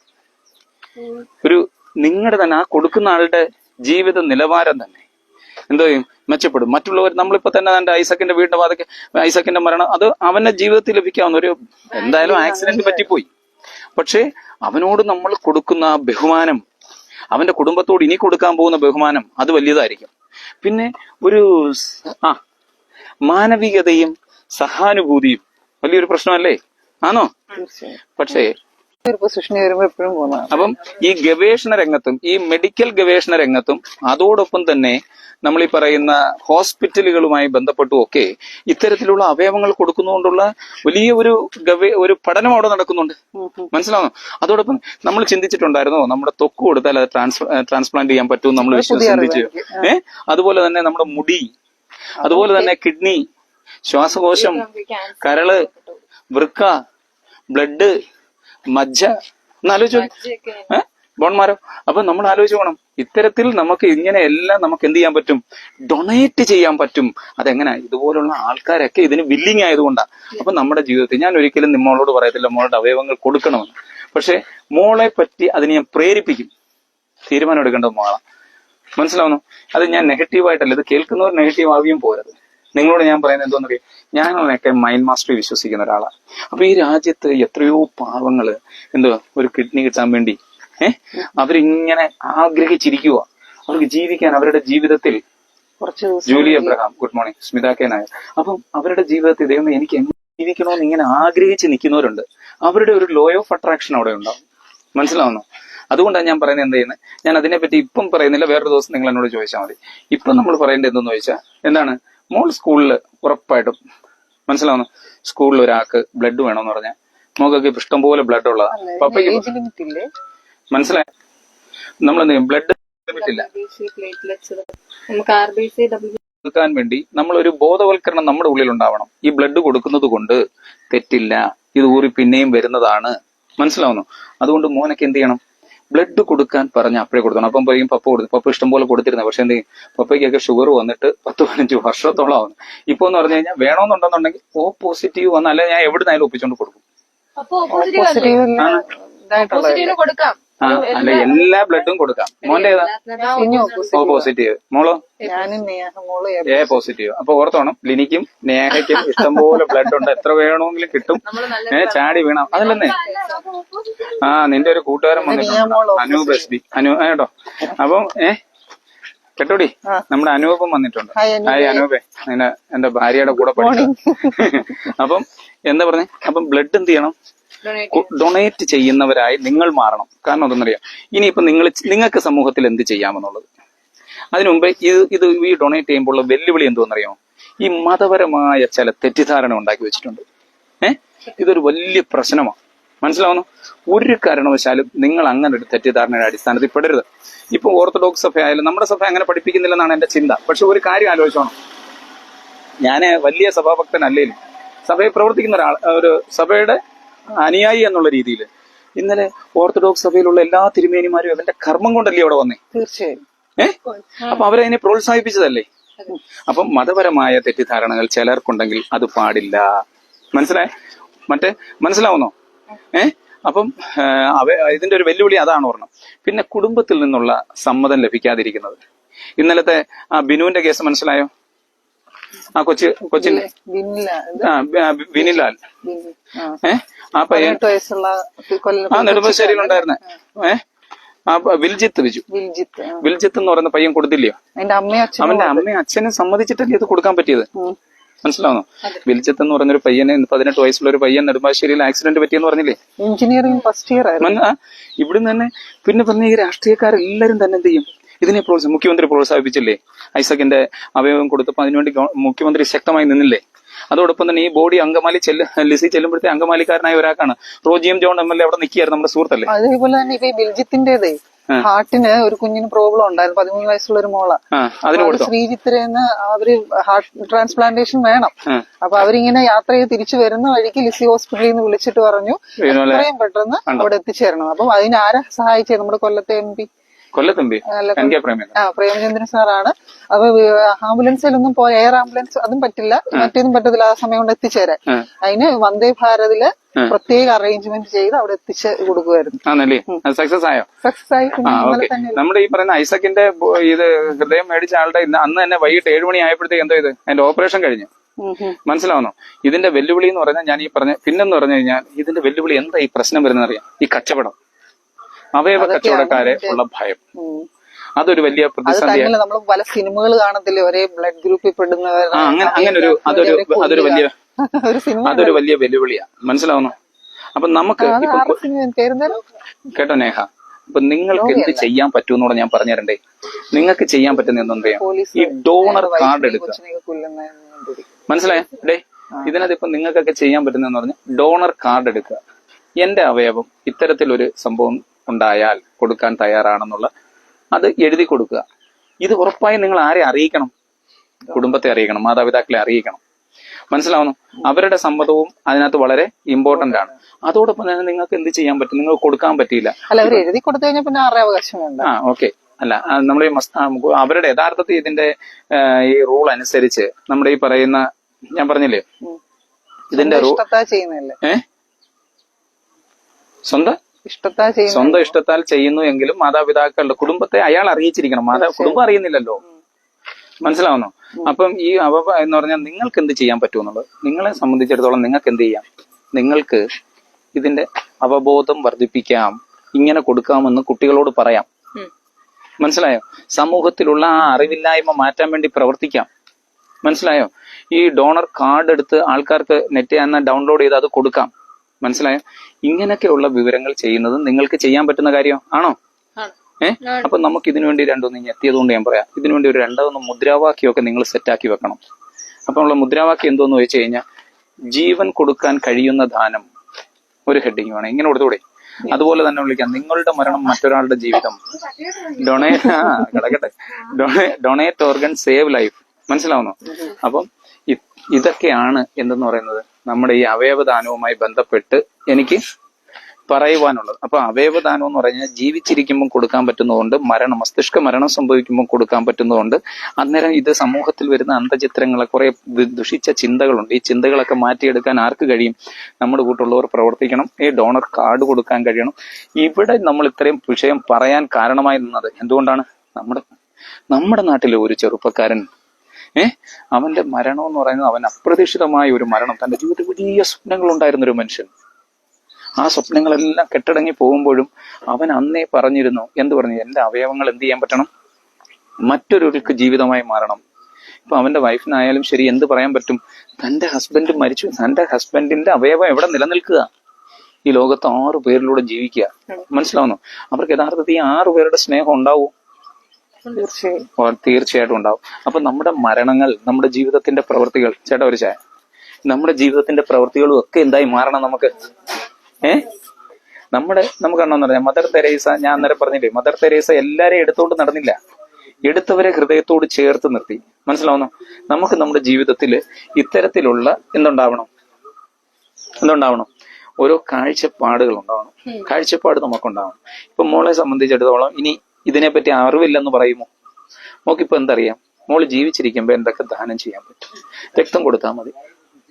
ഒരു നിങ്ങളുടെ തന്നെ ആ കൊടുക്കുന്ന ആളുടെ ജീവിത നിലവാരം തന്നെ. എന്തോ ചെയ്യും? മെച്ചപ്പെടും. മറ്റുള്ളവർ നമ്മളിപ്പോ തന്നെ എന്റെ ഐസക്കിന്റെ വീടിന്റെ വാതക്ക് ഐസക്കിന്റെ മരണം അത് അവന്റെ ജീവിതത്തിൽ ലഭിക്കാവുന്ന ഒരു എന്തായാലും ആക്സിഡന്റ് പറ്റിപ്പോയി. പക്ഷേ അവനോട് നമ്മൾ കൊടുക്കുന്ന ആ ബഹുമാനം അവന്റെ കുടുംബത്തോട് ഇനി കൊടുക്കാൻ പോകുന്ന ബഹുമാനം അത് വലിയതായിരിക്കും. പിന്നെ ഒരു ആ മാനവികതയും സഹാനുഭൂതിയും വലിയൊരു പ്രശ്നമല്ലേ? ആണോ പക്ഷേ പൊസിഷനിൽ എപ്പോഴും പോകുന്നതാണ്. അപ്പം ഈ ഗവേഷണ രംഗത്തും ഈ മെഡിക്കൽ ഗവേഷണ രംഗത്തും അതോടൊപ്പം തന്നെ നമ്മൾ ഈ പറയുന്ന ഹോസ്പിറ്റലുകളുമായി ബന്ധപ്പെട്ടും ഒക്കെ ഇത്തരത്തിലുള്ള അവയവങ്ങൾ കൊടുക്കുന്നതുകൊണ്ടുള്ള വലിയ ഒരു ഗവേ ഒരു പഠനം അവിടെ നടക്കുന്നുണ്ട്. മനസ്സിലാവുന്നു? അതോടൊപ്പം നമ്മൾ ചിന്തിച്ചിട്ടുണ്ടായിരുന്നോ? നമ്മുടെ തൊക്ക് കൊടുത്താൽ അത് ട്രാൻസ് ട്രാൻസ്പ്ലാന്റ് ചെയ്യാൻ പറ്റും നമ്മൾ ചിന്തിച്ചു ഏഹ് അതുപോലെ തന്നെ നമ്മുടെ മുടി അതുപോലെ തന്നെ കിഡ്നി ശ്വാസകോശം കരൾ വൃക്ക ബ്ലഡ് മജ്ജ എന്നാലോചിച്ചു ബോൺമാരോ അപ്പൊ നമ്മൾ ആലോചിക്കണം ഇത്തരത്തിൽ നമുക്ക് ഇങ്ങനെ എല്ലാം നമുക്ക് എന്ത് ചെയ്യാൻ പറ്റും? ഡൊണേറ്റ് ചെയ്യാൻ പറ്റും. അതെങ്ങനെ? ഇതുപോലുള്ള ആൾക്കാരൊക്കെ ഇതിന് വില്ലിങ് ആയതുകൊണ്ടാണ് അപ്പൊ നമ്മുടെ ജീവിതത്തിൽ ഞാൻ ഒരിക്കലും നിമ്മളോട് പറയത്തില്ല മോളുടെ അവയവങ്ങൾ കൊടുക്കണമെന്ന്. പക്ഷെ മോളെ പറ്റി അതിനെ ഞാൻ പ്രേരിപ്പിക്കും. തീരുമാനം എടുക്കേണ്ടത് മോളാണ് മനസ്സിലാവുന്നു? അത് ഞാൻ നെഗറ്റീവായിട്ടല്ല ഇത് കേൾക്കുന്നവർ നെഗറ്റീവ് ആവുകയും പോരത് നിങ്ങളോട് ഞാൻ പറയുന്നത് എന്തോന്നറിയാം ഞാനൊക്കെ മൈൻഡ് മാസ്റ്ററി വിശ്വസിക്കുന്ന ഒരാളാണ് അപ്പൊ ഈ രാജ്യത്ത് എത്രയോ പാവങ്ങൾ എന്തോ ഒരു കിഡ്നി കിട്ടാൻ വേണ്ടി ഏഹ് അവരിങ്ങനെ ആഗ്രഹിച്ചിരിക്കുക അവർക്ക് ജീവിക്കാൻ അവരുടെ ജീവിതത്തിൽ കുറച്ച് Julie Abraham good morning Smitha K Nair. അപ്പം അവരുടെ ജീവിതത്തിൽ ദൈവം എനിക്ക് എങ്ങനെ ജീവിക്കണമെന്ന് ഇങ്ങനെ ആഗ്രഹിച്ച് നിൽക്കുന്നവരുണ്ട്. അവരുടെ ഒരു ലോ ഓഫ് അട്രാക്ഷൻ അവിടെ ഉണ്ടാവും. മനസ്സിലാവുന്നു? അതുകൊണ്ടാണ് ഞാൻ പറയുന്നത് എന്ത് ചെയ്യുന്നത്? ഞാൻ അതിനെപ്പറ്റി ഇപ്പം പറയുന്നില്ല വേറൊരു ദിവസം നിങ്ങൾ എന്നോട് ചോദിച്ചാൽ മതി. ഇപ്പം നമ്മൾ പറയേണ്ടത് എന്തെന്ന് ചോദിച്ചാൽ എന്താണ്? മോൾ സ്കൂളിൽ ഉറപ്പായിട്ടും മനസ്സിലാവുന്നു സ്കൂളിൽ ഒരാൾക്ക് ബ്ലഡ് വേണമെന്ന് പറഞ്ഞാൽ മോക്കൊക്കെ ഇഷ്ടം പോലെ ബ്ലഡ് ഉള്ളതാണ് പപ്പയ്ക്ക് മനസ്സിലായി? നമ്മൾ ചെയ്യും? ബ്ലഡ് കൊടുക്കാൻ വേണ്ടി നമ്മൾ ഒരു ബോധവൽക്കരണം നമ്മുടെ ഉള്ളിൽ ഉണ്ടാവണം ഈ ബ്ലഡ് കൊടുക്കുന്നത് കൊണ്ട് തെറ്റില്ല. ഇത് ഊറി പിന്നെയും വരുന്നതാണ്. മനസ്സിലാവുന്നു? അതുകൊണ്ട് മോനൊക്കെ എന്ത് ചെയ്യണം? ബ്ലഡ് കൊടുക്കാൻ പറഞ്ഞ അപ്പഴേ കൊടുക്കണം അപ്പം പറയും പപ്പ കൊടുത്തു പപ്പ ഇഷ്ടംപോലെ കൊടുത്തിരുന്നത് പക്ഷെ എന്ത് ചെയ്യും? പപ്പയ്ക്കൊക്കെ ഷുഗർ വന്നിട്ട് പത്ത് പതിനഞ്ച് വർഷത്തോളം ആവുന്നു. ഇപ്പൊ എന്ന് പറഞ്ഞു കഴിഞ്ഞാൽ വേണമെന്നുണ്ടെന്നുണ്ടെങ്കിൽ ഓ പോസിറ്റീവ് വന്നാൽ ഞാൻ എവിടുന്നായാലും ഒപ്പിച്ചോണ്ട് കൊടുക്കും. അല്ല എല്ലാ ബ്ലഡും കൊടുക്കാം. മോന്റെ ഏതാ? ഓ പോസിറ്റീവ് മോളോ? ഞാനും നേഹ മോൾ എ പോസിറ്റീവ് അപ്പൊ ഓർത്തോണം ലിനിക്കും നേഹയ്ക്കും ഇഷ്ടംപോലെ ബ്ലഡ് ഉണ്ട്. എത്ര വേണമെങ്കിലും കിട്ടും. ഏ ചാടി വീണാ. അതല്ലെന്നേ? ആ നിന്റെ ഒരു കൂട്ടുകാരൻ വന്നിട്ടുണ്ട്. Anoop S B. അനു കേട്ടോ. അപ്പം ഏ കേട്ടോടി നമ്മുടെ അനൂപം വന്നിട്ടുണ്ട്. ഹായ് അനൂപേ. ഹായ് അനൂപേ. നിന്റെ എന്റെ ഭാര്യയുടെ കൂടെ പഠിക്കും അപ്പം എന്താ പറഞ്ഞേ? അപ്പം ബ്ലഡ് എന്ത് ചെയ്യണം? ഡൊണേറ്റ് ചെയ്യുന്നവരായി നിങ്ങൾ മാറണം. കാരണം എന്തെന്നറിയാം ഇനിയിപ്പോൾ നിങ്ങൾ നിങ്ങൾക്ക് സമൂഹത്തിൽ എന്ത് ചെയ്യാമെന്നുള്ളത്? അതിനുമുമ്പ് ഇത് ഇത് ഈ ഡൊണേറ്റ് ചെയ്യുമ്പോൾ ഉള്ള വെല്ലുവിളി എന്തോന്നറിയാമോ ഈ മതപരമായ ചില തെറ്റിദ്ധാരണ ഉണ്ടാക്കി വെച്ചിട്ടുണ്ട്. ഏഹ് ഇതൊരു വലിയ പ്രശ്നമാണ്. മനസ്സിലാവുന്നു? ഒരു കാരണവശാലും നിങ്ങൾ അങ്ങനെ ഒരു തെറ്റിദ്ധാരണയുടെ അടിസ്ഥാനത്തിൽ പെടരുത്. ഇപ്പൊ ഓർത്തഡോക്സ് സഭ ആയാലും നമ്മുടെ സഭ അങ്ങനെ പഠിപ്പിക്കുന്നില്ലെന്നാണ് എന്റെ ചിന്ത. പക്ഷെ ഒരു കാര്യം ആലോചിച്ചോണം. ഞാൻ വലിയ സഭാഭക്തനല്ലേലും സഭയെ പ്രവർത്തിക്കുന്ന ഒരാൾ ഒരു സഭയുടെ അനുയായി എന്നുള്ള രീതിയിൽ. ഇന്നലെ ഓർത്തഡോക്സ് സഭയിലുള്ള എല്ലാ തിരുമേനിമാരും അവന്റെ കർമ്മം കൊണ്ടല്ലേ അവിടെ വന്നേ? തീർച്ചയായും. ഏ? അപ്പൊ അവരതിനെ പ്രോത്സാഹിപ്പിച്ചതല്ലേ? അപ്പം മതപരമായ തെറ്റിദ്ധാരണകൾ ചിലർക്കുണ്ടെങ്കിൽ അത് പാടില്ല. മനസ്സിലായ? മറ്റേ മനസ്സിലാവുന്നോ? ഏ? അപ്പം അവ ഇതിന്റെ ഒരു വെല്ലുവിളി അതാണ് ഓർണം പിന്നെ കുടുംബത്തിൽ നിന്നുള്ള സമ്മതം ലഭിക്കാതിരിക്കുന്നത്. ഇന്നലത്തെ ആ ബിനുവിന്റെ കേസ് മനസ്സിലായോ? ആ കൊച്ചി കൊച്ചിന്റെ ബിനിലാൽ ഏ? ആ പയ്യൻ ആ നെടുമ്പശ്ശേരിയിലുണ്ടായിരുന്നെ ഏ? ആ വിൽജിത്ത് വിജു. വിൽജിത്ത് എന്ന് പറയുന്ന പയ്യൻ കൊടുത്തില്ലയോ? അവന്റെ അമ്മയും അച്ഛനെ സമ്മതിച്ചിട്ടല്ലേ ഇത് കൊടുക്കാൻ പറ്റിയത്? മനസ്സിലാവുന്നു? വിൽജിത്ത് എന്ന് പറയുന്ന പറഞ്ഞൊരു പയ്യനെ പതിനെട്ട് വയസ്സുള്ള ഒരു പയ്യൻ നെടുമ്പാശ്ശേരിയിൽ ആക്സിഡന്റ് പറ്റിയെന്ന് പറഞ്ഞില്ലേ? എഞ്ചിനീയറിംഗ് ഫസ്റ്റ് ഇയർ ഇവിടുന്ന് തന്നെ പിന്നെ പറഞ്ഞ ഈ രാഷ്ട്രീയക്കാരെല്ലാരും തന്നെ എന്ത് ചെയ്യും? ഇതിനെ പ്രോത്സാഹി മുഖ്യമന്ത്രി പ്രോത്സാഹിപ്പിച്ചില്ലേ? ഐസക്കിന്റെ അവയവം കൊടുത്തപ്പോൾ അതിനുവേണ്ടി മുഖ്യമന്ത്രി ശക്തമായി നിന്നില്ലേ? അതോടൊപ്പം തന്നെ ഈ ബോഡി അങ്കമാലി ചെല്ല ലിസി ചെല്ലുമ്പോഴത്തെ അങ്കമാലിക്കാരനായ ഒരാൾക്കാണ്. റോജിയം ജോൺ എം എൽ എ അവിടെ നിൽക്കുകയായിരുന്നു നമ്മുടെ സുഹൃത്തല്ലേ? അതേപോലെ തന്നെ ഇപ്പൊ ഈ ബിൽജിത്തിന്റേതേ ഹാർട്ടിന് ഒരു കുഞ്ഞിന് പ്രോബ്ലം ഉണ്ടായിരുന്നു. പതിമൂന്ന് വയസ്സുള്ള ഒരു മോൾ ശ്രീജിത്തിരെന്ന് അവർ ഹാർട്ട് ട്രാൻസ്പ്ലാന്റേഷൻ വേണം. അപ്പൊ അവരിങ്ങനെ യാത്ര ചെയ്ത് തിരിച്ചു വരുന്ന വഴിക്ക് ലിസി ഹോസ്പിറ്റലിൽ നിന്ന് വിളിച്ചിട്ട് പറഞ്ഞു എത്രയും പെട്ടെന്ന് അവിടെ എത്തിച്ചേരണം. അപ്പൊ അതിനാരാ സഹായിച്ചേ? നമ്മുടെ കൊല്ലത്തെ എം പി. കൊല്ലത്തുമ്പി അല്ല, എൻ കെ പ്രേമേന്ദ്രൻ ആ പ്രേമചന്ദ്രൻ സാറാണ്. അപ്പൊ ആംബുലൻസിലൊന്നും പോയ എയർ ആംബുലൻസ് അതും പറ്റില്ല. മറ്റൊന്നും പറ്റത്തില്ല ആ സമയം കൊണ്ട് എത്തിച്ചേരാൻ. അതിന് വന്ദേ ഭാരതിൽ പ്രത്യേക അറേഞ്ച്മെന്റ് ചെയ്ത് അവിടെ എത്തിച്ച് കൊടുക്കുമായിരുന്നു ആണല്ലേ? സക്സസ് ആയോ? സക്സസ് ആയി നമ്മുടെ ഈ പറയുന്ന ഐസക്കിന്റെ ഇത് ഹൃദയം മേടിച്ച ആളുടെ അന്ന് തന്നെ വൈകിട്ട് ഏഴ് മണി ആയപ്പോഴത്തേക്ക് എന്തോ ഇത്? അതിന്റെ ഓപ്പറേഷൻ കഴിഞ്ഞു. മനസ്സിലാവുന്നോ? ഇതിന്റെ വെല്ലുവിളി എന്ന് പറഞ്ഞാൽ ഞാൻ ഈ പറഞ്ഞ പിന്നെന്ന് പറഞ്ഞു കഴിഞ്ഞാൽ ഇതിന്റെ വെല്ലുവിളി എന്താ ഈ പ്രശ്നം വരുന്നത് അറിയാം ഈ കച്ചവടം. അവയവ കച്ചവടക്കാരെ ഉള്ള ഭയം. അതൊരു വലിയ പ്രതിസന്ധിയാണ്. നമ്മൾ പല സിനിമകൾ കാണത്തില്ലേ ഒരേ ബ്ലഡ് ഗ്രൂപ്പിൽ അങ്ങനെ അങ്ങനെ ഒരു അതൊരു അതൊരു വലിയ അതൊരു വലിയ വെല്ലുവിളിയാണ് മനസ്സിലാവുന്നു? അപ്പൊ നമുക്ക് കേട്ടോ നേഹ. അപ്പൊ നിങ്ങൾക്ക് എന്ത് ചെയ്യാൻ പറ്റുമെന്നൂടെ ഞാൻ പറഞ്ഞു തരണ്ടേ നിങ്ങൾക്ക് ചെയ്യാൻ പറ്റുന്ന എന്തെന്ന് അറിയാം ഈ ഡോണർ കാർഡ് എടുക്കുക. മനസ്സിലായേ കൊല്ലുന്ന മനസ്സിലായോ? ഡേ ഇതിനകത്ത് ഇപ്പൊ നിങ്ങൾക്കൊക്കെ ചെയ്യാൻ പറ്റുന്നതെന്ന് പറഞ്ഞാൽ ഡോണർ കാർഡ് എടുക്കുക. എന്റെ അവയവം ഇത്തരത്തിലൊരു സംഭവം ഉണ്ടായാൽ കൊടുക്കാൻ തയ്യാറാണെന്നുള്ള അത് എഴുതി കൊടുക്കുക. ഇത് ഉറപ്പായും നിങ്ങൾ ആരെ അറിയിക്കണം? കുടുംബത്തെ അറിയിക്കണം മാതാപിതാക്കളെ അറിയിക്കണം. മനസ്സിലാവുന്നു? അവരുടെ സമ്മതവും അതിനകത്ത് വളരെ ഇമ്പോർട്ടന്റ് ആണ്. അതോടൊപ്പം തന്നെ നിങ്ങൾക്ക് എന്ത് ചെയ്യാൻ പറ്റും? നിങ്ങൾക്ക് കൊടുക്കാൻ പറ്റിയില്ല. അല്ല അവർ എഴുതി കൊടുത്തു കഴിഞ്ഞാൽ പിന്നെ ആരുടെ അവകാശം ആ ഓക്കെ അല്ല നമ്മൾ അവരുടെ യഥാർത്ഥത്തിൽ ഇതിന്റെ ഈ റൂൾ അനുസരിച്ച് നമ്മുടെ ഈ പറയുന്ന ഞാൻ പറഞ്ഞില്ലേ? ഇതിന്റെ റൂൾ ഇഷ്ടത്താ ചെയ്യുന്നതല്ലേ? ഏ? സ്വന്തം? ഇഷ്ടത്താ ചെയ്യുന്നു സ്വന്തം ഇഷ്ടത്താൽ ചെയ്യുന്നു എങ്കിലും മാതാപിതാക്കളുടെ കുടുംബത്തെ അയാൾ അറിയിച്ചിരിക്കണം. മാതാ കുടുംബം അറിയുന്നില്ലല്ലോ. മനസ്സിലാവുന്നു? അപ്പം ഈ അവ എന്ന് പറഞ്ഞാൽ നിങ്ങൾക്ക് എന്ത് ചെയ്യാൻ പറ്റുമെന്നുള്ളത്? നിങ്ങളെ സംബന്ധിച്ചിടത്തോളം നിങ്ങൾക്ക് എന്ത് ചെയ്യാം? നിങ്ങൾക്ക് ഇതിന്റെ അവബോധം വർദ്ധിപ്പിക്കാം. ഇങ്ങനെ കൊടുക്കാമെന്ന് കുട്ടികളോട് പറയാം. മനസ്സിലായോ? സമൂഹത്തിലുള്ള ആ അറിവില്ലായ്മ മാറ്റാൻ വേണ്ടി പ്രവർത്തിക്കാം. മനസ്സിലായോ? ഈ ഡോണർ കാർഡ് എടുത്ത് ആൾക്കാർക്ക് നെറ്റ് ഡൗൺലോഡ് ചെയ്ത് അത് കൊടുക്കാം. മനസ്സിലായോ? ഇങ്ങനെയൊക്കെയുള്ള വിവരങ്ങൾ ചെയ്യുന്നത് നിങ്ങൾക്ക് ചെയ്യാൻ പറ്റുന്ന കാര്യം ആണോ? ഏ? ഏഹ് അപ്പൊ നമുക്ക് ഇതിനു വേണ്ടി രണ്ടൊന്ന് എത്തിയതുകൊണ്ട് ഞാൻ പറയാം. ഇതിനു വേണ്ടി ഒരു രണ്ടൊന്ന് മുദ്രാവാക്യമൊക്കെ നിങ്ങൾ സെറ്റാക്കി വെക്കണം. അപ്പൊ ഉള്ള മുദ്രാവാക്യം എന്തോന്ന് വെച്ച് കഴിഞ്ഞാൽ ജീവൻ കൊടുക്കാൻ കഴിയുന്ന ദാനം ഒരു ഹെഡിങ് വേണം ഇങ്ങനെ കൊടുത്തൂടെ? അതുപോലെ തന്നെ വിളിക്കാം. നിങ്ങളുടെ മരണം മറ്റൊരാളുടെ ജീവിതം. ഡൊണേറ്റ് ആ കിടക്കട്ടെ. ഡൊണേറ്റ് ഓർഗൻ സേവ് ലൈഫ് മനസ്സിലാവുന്നു? അപ്പം ഇതൊക്കെയാണ് എന്തെന്ന് പറയുന്നത്? നമ്മുടെ ഈ അവയവദാനവുമായി ബന്ധപ്പെട്ട് എനിക്ക് പറയുവാനുള്ളത്. അപ്പൊ അവയവദാനം എന്ന് പറഞ്ഞാൽ ജീവിച്ചിരിക്കുമ്പോൾ കൊടുക്കാൻ പറ്റുന്നതുകൊണ്ട് മരണം മസ്തിഷ്ക മരണം സംഭവിക്കുമ്പോൾ കൊടുക്കാൻ പറ്റുന്നതുകൊണ്ട് അന്നേരം ഇത് സമൂഹത്തിൽ വരുന്ന അന്തചിത്രങ്ങളെ കുറെ ദുഷിച്ച ചിന്തകളുണ്ട്. ഈ ചിന്തകളൊക്കെ മാറ്റിയെടുക്കാൻ ആർക്ക് കഴിയും? നമ്മുടെ കൂട്ടുള്ളവർ പ്രവർത്തിക്കണം. ഈ ഡോണർ കാർഡ് കൊടുക്കാൻ കഴിയണം. ഇവിടെ നമ്മൾ ഇത്രയും വിഷയം പറയാൻ കാരണമായി നിന്നത് എന്തുകൊണ്ടാണ്? നമ്മുടെ നമ്മുടെ നാട്ടിലെ ഒരു ചെറുപ്പക്കാരൻ ഏ? അവന്റെ മരണം എന്ന് പറയുന്നത് അവൻ അപ്രതീക്ഷിതമായ ഒരു മരണം. തന്റെ ജീവിതത്തിൽ വലിയ സ്വപ്നങ്ങൾ ഉണ്ടായിരുന്ന ഒരു മനുഷ്യൻ. ആ സ്വപ്നങ്ങളെല്ലാം കെട്ടടങ്ങി പോകുമ്പോഴും അവൻ അന്നേ പറഞ്ഞിരുന്നു എന്ത് പറഞ്ഞു? എന്റെ അവയവങ്ങൾ എന്ത് ചെയ്യാൻ പറ്റണം? മറ്റൊരുക്ക് ജീവിതമായി മാറണം. ഇപ്പൊ അവന്റെ വൈഫിനായാലും ശരി എന്ത് പറയാൻ പറ്റും? തന്റെ ഹസ്ബൻഡ് മരിച്ചു. തന്റെ ഹസ്ബൻഡിന്റെ അവയവം എവിടെ നിലനിൽക്കുക? ഈ ലോകത്ത് ആറു പേരിലൂടെ ജീവിക്കുക. മനസ്സിലാവുന്നു? അവർക്ക് യഥാർത്ഥത്തിൽ ഈ ആറു പേരുടെ സ്നേഹം ഉണ്ടാവും? തീർച്ചയായും. തീർച്ചയായിട്ടും ഉണ്ടാവും. അപ്പൊ നമ്മുടെ മരണങ്ങൾ നമ്മുടെ ജീവിതത്തിന്റെ പ്രവൃത്തികൾ ചേട്ടാ ഒരു ചായ. നമ്മുടെ ജീവിതത്തിന്റെ പ്രവൃത്തികളും ഒക്കെ എന്തായി മാറണം നമുക്ക്? ഏ? നമ്മുടെ നമുക്ക് കണ്ടോന്ന് പറഞ്ഞാൽ മദർ തെരേസ ഞാൻ അന്നേരം പറഞ്ഞില്ലേ മദർ തെരേസ എല്ലാരെയും എടുത്തോണ്ട് നടന്നില്ല. എടുത്തവരെ ഹൃദയത്തോട് ചേർത്ത് നിർത്തി. മനസ്സിലാവുന്നു? നമുക്ക് നമ്മുടെ ജീവിതത്തിൽ ഇത്തരത്തിലുള്ള എന്തുണ്ടാവണം? എന്തുണ്ടാവണം? ഓരോ കാഴ്ചപ്പാടുകൾ ഉണ്ടാവണം. കാഴ്ചപ്പാട് നമുക്കുണ്ടാവണം. ഇപ്പൊ മോളെ സംബന്ധിച്ചിടത്തോളം ഇനി ഇതിനെപ്പറ്റി അറിവില്ലെന്ന് പറയുമോ? മോക്കിപ്പോ എന്തറിയാം? മോൾ ജീവിച്ചിരിക്കുമ്പോ എന്തൊക്കെ ദാനം ചെയ്യാൻ പറ്റും? രക്തം കൊടുത്താൽ മതി.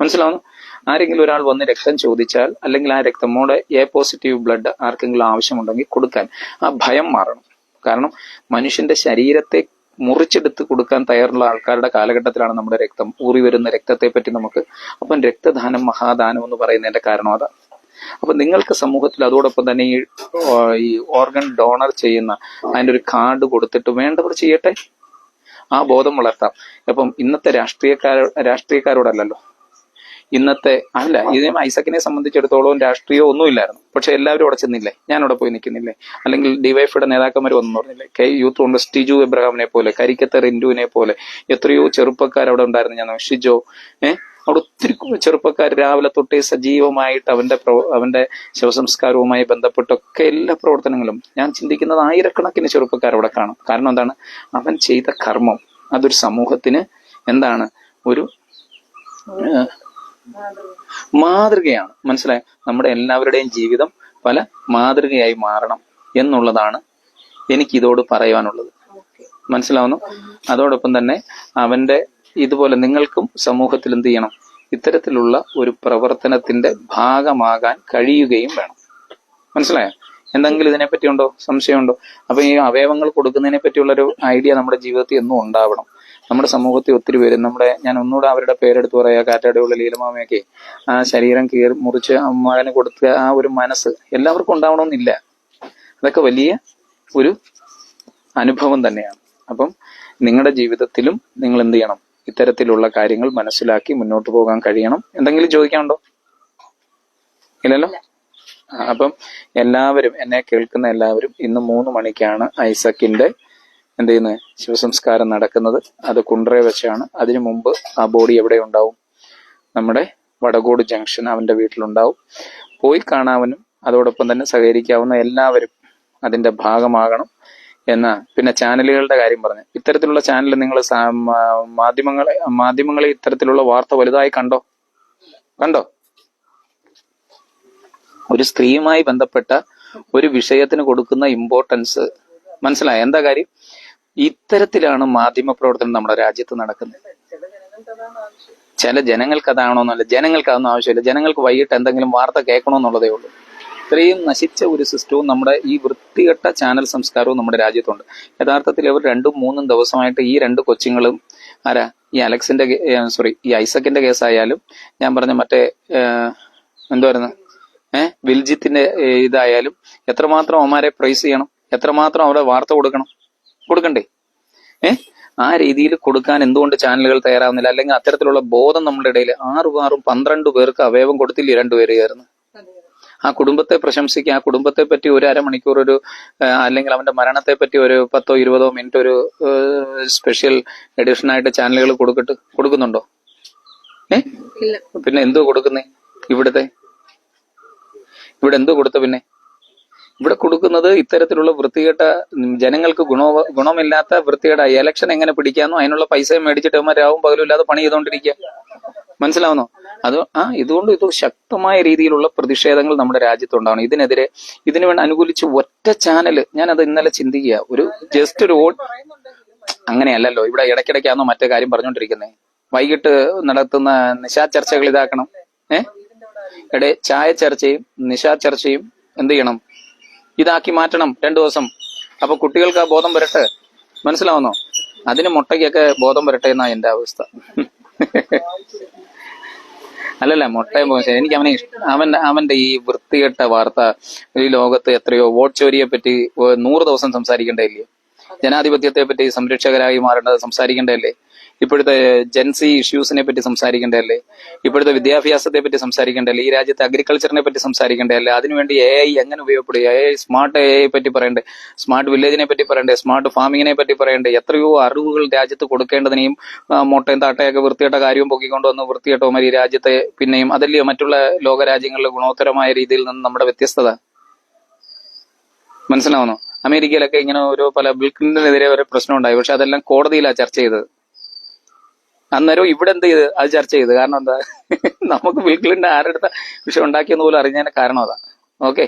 മനസ്സിലാവുന്നു? ആരെങ്കിലും ഒരാൾ വന്ന് രക്തം ചോദിച്ചാൽ അല്ലെങ്കിൽ ആ രക്തമോടെ എ പോസിറ്റീവ് ബ്ലഡ് ആർക്കെങ്കിലും ആവശ്യമുണ്ടെങ്കിൽ കൊടുക്കാൻ ആ ഭയം മാറണം. കാരണം മനുഷ്യന്റെ ശരീരത്തെ മുറിച്ചെടുത്ത് കൊടുക്കാൻ തയ്യാറുള്ള ആൾക്കാരുടെ കാലഘട്ടത്തിലാണ് നമ്മുടെ രക്തം ഊറി വരുന്ന രക്തത്തെ പറ്റി നമുക്ക്. അപ്പം രക്തദാനം മഹാദാനം എന്ന് പറയുന്നതിന്റെ കാരണം അതാ. അപ്പൊ നിങ്ങൾക്ക് സമൂഹത്തിൽ അതോടൊപ്പം തന്നെ ഈ ഈ ഓർഗൻ ഡോണർ ചെയ്യുന്ന അതിന്റെ ഒരു കാർഡ് കൊടുത്തിട്ട് വേണ്ടവർ ചെയ്യട്ടെ? ആ ബോധം വളർത്താം. അപ്പം ഇന്നത്തെ രാഷ്ട്രീയക്കാരോ രാഷ്ട്രീയക്കാരോടല്ലല്ലോ. ഇന്നത്തെ അല്ല ഇതിനെ ഐസക്കിനെ സംബന്ധിച്ചിടത്തോളം രാഷ്ട്രീയം ഒന്നുമില്ലായിരുന്നു. പക്ഷെ എല്ലാവരും അവിടെ ചെന്നില്ലേ? ഞാൻ അവിടെ പോയി നിൽക്കുന്നില്ലേ? അല്ലെങ്കിൽ ഡിവൈഫിയുടെ നേതാക്കന്മാർ വന്നു പറഞ്ഞില്ലേ? കെ യൂത്ത് കോൺഗ്രസ് ടിജു എബ്രഹാമിനെ പോലെ കരിക്കത്തെ ഇൻഡുവിനെ പോലെ എത്രയോ ചെറുപ്പക്കാർ അവിടെ ഉണ്ടായിരുന്നു. ഞാൻ ഷിജോ ഏഹ് അവിടെ ഒത്തിരി ചെറുപ്പക്കാർ രാവിലെ തൊട്ടേ സജീവമായിട്ട് അവന്റെ പ്രവ- അവന്റെ ശവസംസ്കാരവുമായി ബന്ധപ്പെട്ടൊക്കെ എല്ലാ പ്രവർത്തനങ്ങളും. ഞാൻ ചിന്തിക്കുന്നത് ആയിരക്കണക്കിന് ചെറുപ്പക്കാർ അവിടെ കാണും. കാരണം എന്താണ്? അവൻ ചെയ്ത കർമ്മം അതൊരു സമൂഹത്തിന് എന്താണ്? ഒരു മാതൃകയാണ്. മനസ്സിലായോ? നമ്മുടെ എല്ലാവരുടെയും ജീവിതം പല മാതൃകയായി മാറണം എന്നുള്ളതാണ് എനിക്ക് ഇതോട് പറയുവാനുള്ളത് മനസ്സിലാവുന്നു? അതോടൊപ്പം തന്നെ അവന്റെ ഇതുപോലെ നിങ്ങൾക്കും സമൂഹത്തിൽ എന്ത് ചെയ്യണം? ഇത്തരത്തിലുള്ള ഒരു പ്രവർത്തനത്തിന്റെ ഭാഗമാകാൻ കഴിയുകയും വേണം. മനസ്സിലായോ? എന്തെങ്കിലും ഇതിനെപ്പറ്റി ഉണ്ടോ സംശയമുണ്ടോ? അപ്പൊ ഈ അവയവങ്ങൾ കൊടുക്കുന്നതിനെ പറ്റിയുള്ള ഒരു ഐഡിയ നമ്മുടെ ജീവിതത്തിൽ എന്നും ഉണ്ടാവണം. നമ്മുടെ സമൂഹത്തിൽ ഒത്തിരി പേര് നമ്മുടെ ഞാൻ ഒന്നുകൂടെ അവരുടെ പേരെടുത്ത് പറയാ. കാറ്റാടിയുള്ള ലീലമാമയൊക്കെ ആ ശരീരം കീറി മുറിച്ച് അമ്മാവന് കൊടുത്ത ആ ഒരു മനസ്സ് എല്ലാവർക്കും ഉണ്ടാവണമെന്നില്ല. അതൊക്കെ വലിയ ഒരു അനുഭവം തന്നെയാണ്. അപ്പം നിങ്ങളുടെ ജീവിതത്തിലും നിങ്ങൾ എന്ത് ചെയ്യണം? ഇത്തരത്തിലുള്ള കാര്യങ്ങൾ മനസ്സിലാക്കി മുന്നോട്ട് പോകാൻ കഴിയണം. എന്തെങ്കിലും ചോദിക്കാനുണ്ടോ? ഇല്ലല്ലോ? അപ്പം എല്ലാവരും എന്നെ കേൾക്കുന്ന എല്ലാവരും ഇന്ന് മൂന്ന് മണിക്കാണ് ഐസക്കിന്റെ എന്ത് ചെയ്യുന്നത് ശിവസംസ്കാരം നടക്കുന്നത്. അത് കുണ്ട്രെ വെച്ചാണ്. അതിനു മുമ്പ് ആ ബോഡി എവിടെ ഉണ്ടാവും? നമ്മുടെ വടകോട് ജംഗ്ഷൻ അവന്റെ വീട്ടിലുണ്ടാവും. പോയി കാണാവനും അതോടൊപ്പം തന്നെ സഹകരിക്കാവുന്ന എല്ലാവരും അതിന്റെ ഭാഗമാകണം. എന്ന പിന്നെ ചാനലുകളുടെ കാര്യം പറഞ്ഞു. ഇത്തരത്തിലുള്ള ചാനൽ നിങ്ങൾ മാധ്യമങ്ങളെ മാധ്യമങ്ങളെ ഇത്തരത്തിലുള്ള വാർത്ത വലുതായി കണ്ടോ? കണ്ടോ? ഒരു സ്ത്രീയുമായി ബന്ധപ്പെട്ട ഒരു വിഷയത്തിന് കൊടുക്കുന്ന ഇമ്പോർട്ടൻസ് മനസ്സിലായ? എന്താ കാര്യം? ഇത്തരത്തിലാണ് മാധ്യമ പ്രവർത്തനം നമ്മുടെ രാജ്യത്ത് നടക്കുന്നത്. ചില ജനങ്ങൾക്ക് അതാണോന്നല്ല ജനങ്ങൾക്ക് അതൊന്നും ആവശ്യമില്ല. ജനങ്ങൾക്ക് വൈകിട്ട് എന്തെങ്കിലും വാർത്ത കേൾക്കണമെന്നുള്ളതേ ഉള്ളൂ. ഇത്രയും നശിച്ച ഒരു സിസ്റ്റവും നമ്മുടെ ഈ വൃത്തികെട്ട ചാനൽ സംസ്കാരവും നമ്മുടെ രാജ്യത്തുണ്ട്. യഥാർത്ഥത്തിൽ അവർ രണ്ടും മൂന്നും ദിവസമായിട്ട് ഈ രണ്ട് കൊച്ചുങ്ങളും ആരാ? ഈ അലക്സിന്റെ സോറി ഈ ഐസക്കിന്റെ കേസായാലും ഞാൻ പറഞ്ഞ മറ്റേ എന്തുവായിരുന്നു? ഏഹ് വിൽജിത്തിന്റെ ഇതായാലും എത്രമാത്രം അവന്മാരെ പ്രൈസ് ചെയ്യണം? എത്രമാത്രം അവരെ വാർത്ത കൊടുക്കണം? കൊടുക്കണ്ടേ? ഏഹ് ആ രീതിയിൽ കൊടുക്കാൻ എന്തുകൊണ്ട് ചാനലുകൾ തയ്യാറാവുന്നില്ല? അല്ലെങ്കിൽ അത്തരത്തിലുള്ള ബോധം നമ്മുടെ ഇടയിൽ ആറും ആറും പന്ത്രണ്ട് പേർക്ക് അവയവം കൊടുത്തില്ലേ രണ്ടുപേരെയായിരുന്നു ആ കുടുംബത്തെ പ്രശംസിക്കുക ആ കുടുംബത്തെ പറ്റി ഒരു അരമണിക്കൂർ ഒരു അല്ലെങ്കിൽ അവന്റെ മരണത്തെ പറ്റി ഒരു പത്തോ ഇരുപതോ മിനിറ്റ് ഒരു സ്പെഷ്യൽ എഡിഷൻ ആയിട്ട് ചാനലുകൾ കൊടുക്കട്ട് കൊടുക്കുന്നുണ്ടോ? ഏ? പിന്നെ എന്തോ കൊടുക്കുന്നേ ഇവിടുത്തെ? ഇവിടെ എന്തോ കൊടുത്ത പിന്നെ? ഇവിടെ കൊടുക്കുന്നത് ഇത്തരത്തിലുള്ള വൃത്തികെട്ട ജനങ്ങൾക്ക് ഗുണ ഗുണമില്ലാത്ത വൃത്തികെട്ട ഇലക്ഷൻ എങ്ങനെ പിടിക്കാന്നോ അതിനുള്ള പൈസ മേടിച്ചിട്ട് അവന്മാർ രാവും പകലും ഇല്ലാതെ പണി ചെയ്തുകൊണ്ടിരിക്കുക മനസ്സിലാവുന്നോ? അത് ആ ഇതുകൊണ്ട് ഇത് ശക്തമായ രീതിയിലുള്ള പ്രതിഷേധങ്ങൾ നമ്മുടെ രാജ്യത്തുണ്ടാവണം. ഇതിനെതിരെ ഇതിനു വേണ്ടി അനുകൂലിച്ച് ഒറ്റ ചാനൽ ഞാൻ അത് ഇന്നലെ ചിന്തിക്കുക. ഒരു ജസ്റ്റ് ഒരു അങ്ങനെയല്ലല്ലോ. ഇവിടെ ഇടയ്ക്കിടയ്ക്കാണോ മറ്റേ കാര്യം പറഞ്ഞുകൊണ്ടിരിക്കുന്നത് വൈകിട്ട് നടത്തുന്ന നിശാ ചർച്ചകൾ ഇതാക്കണം. ഏ? ഇടെ ചായ ചർച്ചയും നിശാ ചർച്ചയും എന്ത് ചെയ്യണം? ഇതാക്കി മാറ്റണം രണ്ടു ദിവസം. അപ്പൊ കുട്ടികൾക്ക് ആ ബോധം വരട്ടെ. മനസ്സിലാവുന്നോ? അതിന് മുട്ടയ്ക്കൊക്കെ ബോധം വരട്ടെ എന്നാ എന്റെ അവസ്ഥ. അല്ലല്ല മുട്ടയും പോകാൻ എനിക്ക് അവനെ അവൻ അവന്റെ ഈ വൃത്തികെട്ട വാർത്ത ഈ ലോകത്ത് എത്രയോ വോട്ട് ചോരിയെ പറ്റി നൂറ് ദിവസം സംസാരിക്കേണ്ടതില്ലേ? ജനാധിപത്യത്തെ പറ്റി സംരക്ഷകരായി മാറേണ്ടത് സംസാരിക്കേണ്ടതല്ലേ? ഇപ്പോഴത്തെ ജെൻസി ഇഷ്യൂസിനെ പറ്റി സംസാരിക്കേണ്ടതല്ലേ? ഇപ്പോഴത്തെ വിദ്യാഭ്യാസത്തെ പറ്റി സംസാരിക്കേണ്ടതല്ലേ? ഈ രാജ്യത്തെ അഗ്രികൾച്ചറിനെ പറ്റി സംസാരിക്കേണ്ടതല്ലേ? അതിനുവേണ്ടി എ ഐ എങ്ങനെ ഉപയോഗപ്പെടുക A I smart A I പറ്റി പറയണ്ടേ? സ്മാർട്ട് വില്ലേജിനെ പറ്റി പറയണ്ടേ? സ്മാർട്ട് ഫാമിങ്ങിനെ പറ്റി പറയണ്ടേ? എത്രയോ അറിവുകൾ രാജ്യത്ത് കൊടുക്കേണ്ടതിനെയും മുട്ടയും താട്ടയൊക്കെ വൃത്തികെട്ട കാര്യവും പൊക്കിക്കൊണ്ടുവന്ന് വൃത്തികെട്ടവന്മാർ ഈ രാജ്യത്തെ പിന്നെയും അതല്ലയോ മറ്റുള്ള ലോകരാജ്യങ്ങളിലെ ഗുണോത്തരമായ രീതിയിൽ നിന്ന് നമ്മുടെ വ്യത്യസ്തത? മനസ്സിലാവുന്നു? അമേരിക്കയിലൊക്കെ ഇങ്ങനെ ഓരോ പല ബിൽ ക്ലിന്റനെതിരെ ഒരു പ്രശ്നം ഉണ്ടായി പക്ഷെ അതെല്ലാം കോടതിയിലാണ് ചർച്ച ചെയ്തത്. അന്നേരം ഇവിടെ എന്ത് ചെയ്ത്? അത് ചർച്ച ചെയ്ത്. കാരണം എന്താ? നമുക്ക് ബിൽ ക്ലിന്റൺ ആരുടെ വിഷയം ഉണ്ടാക്കിയെന്ന് പോലും അറിഞ്ഞതിന് കാരണം അതാ. ഓക്കെ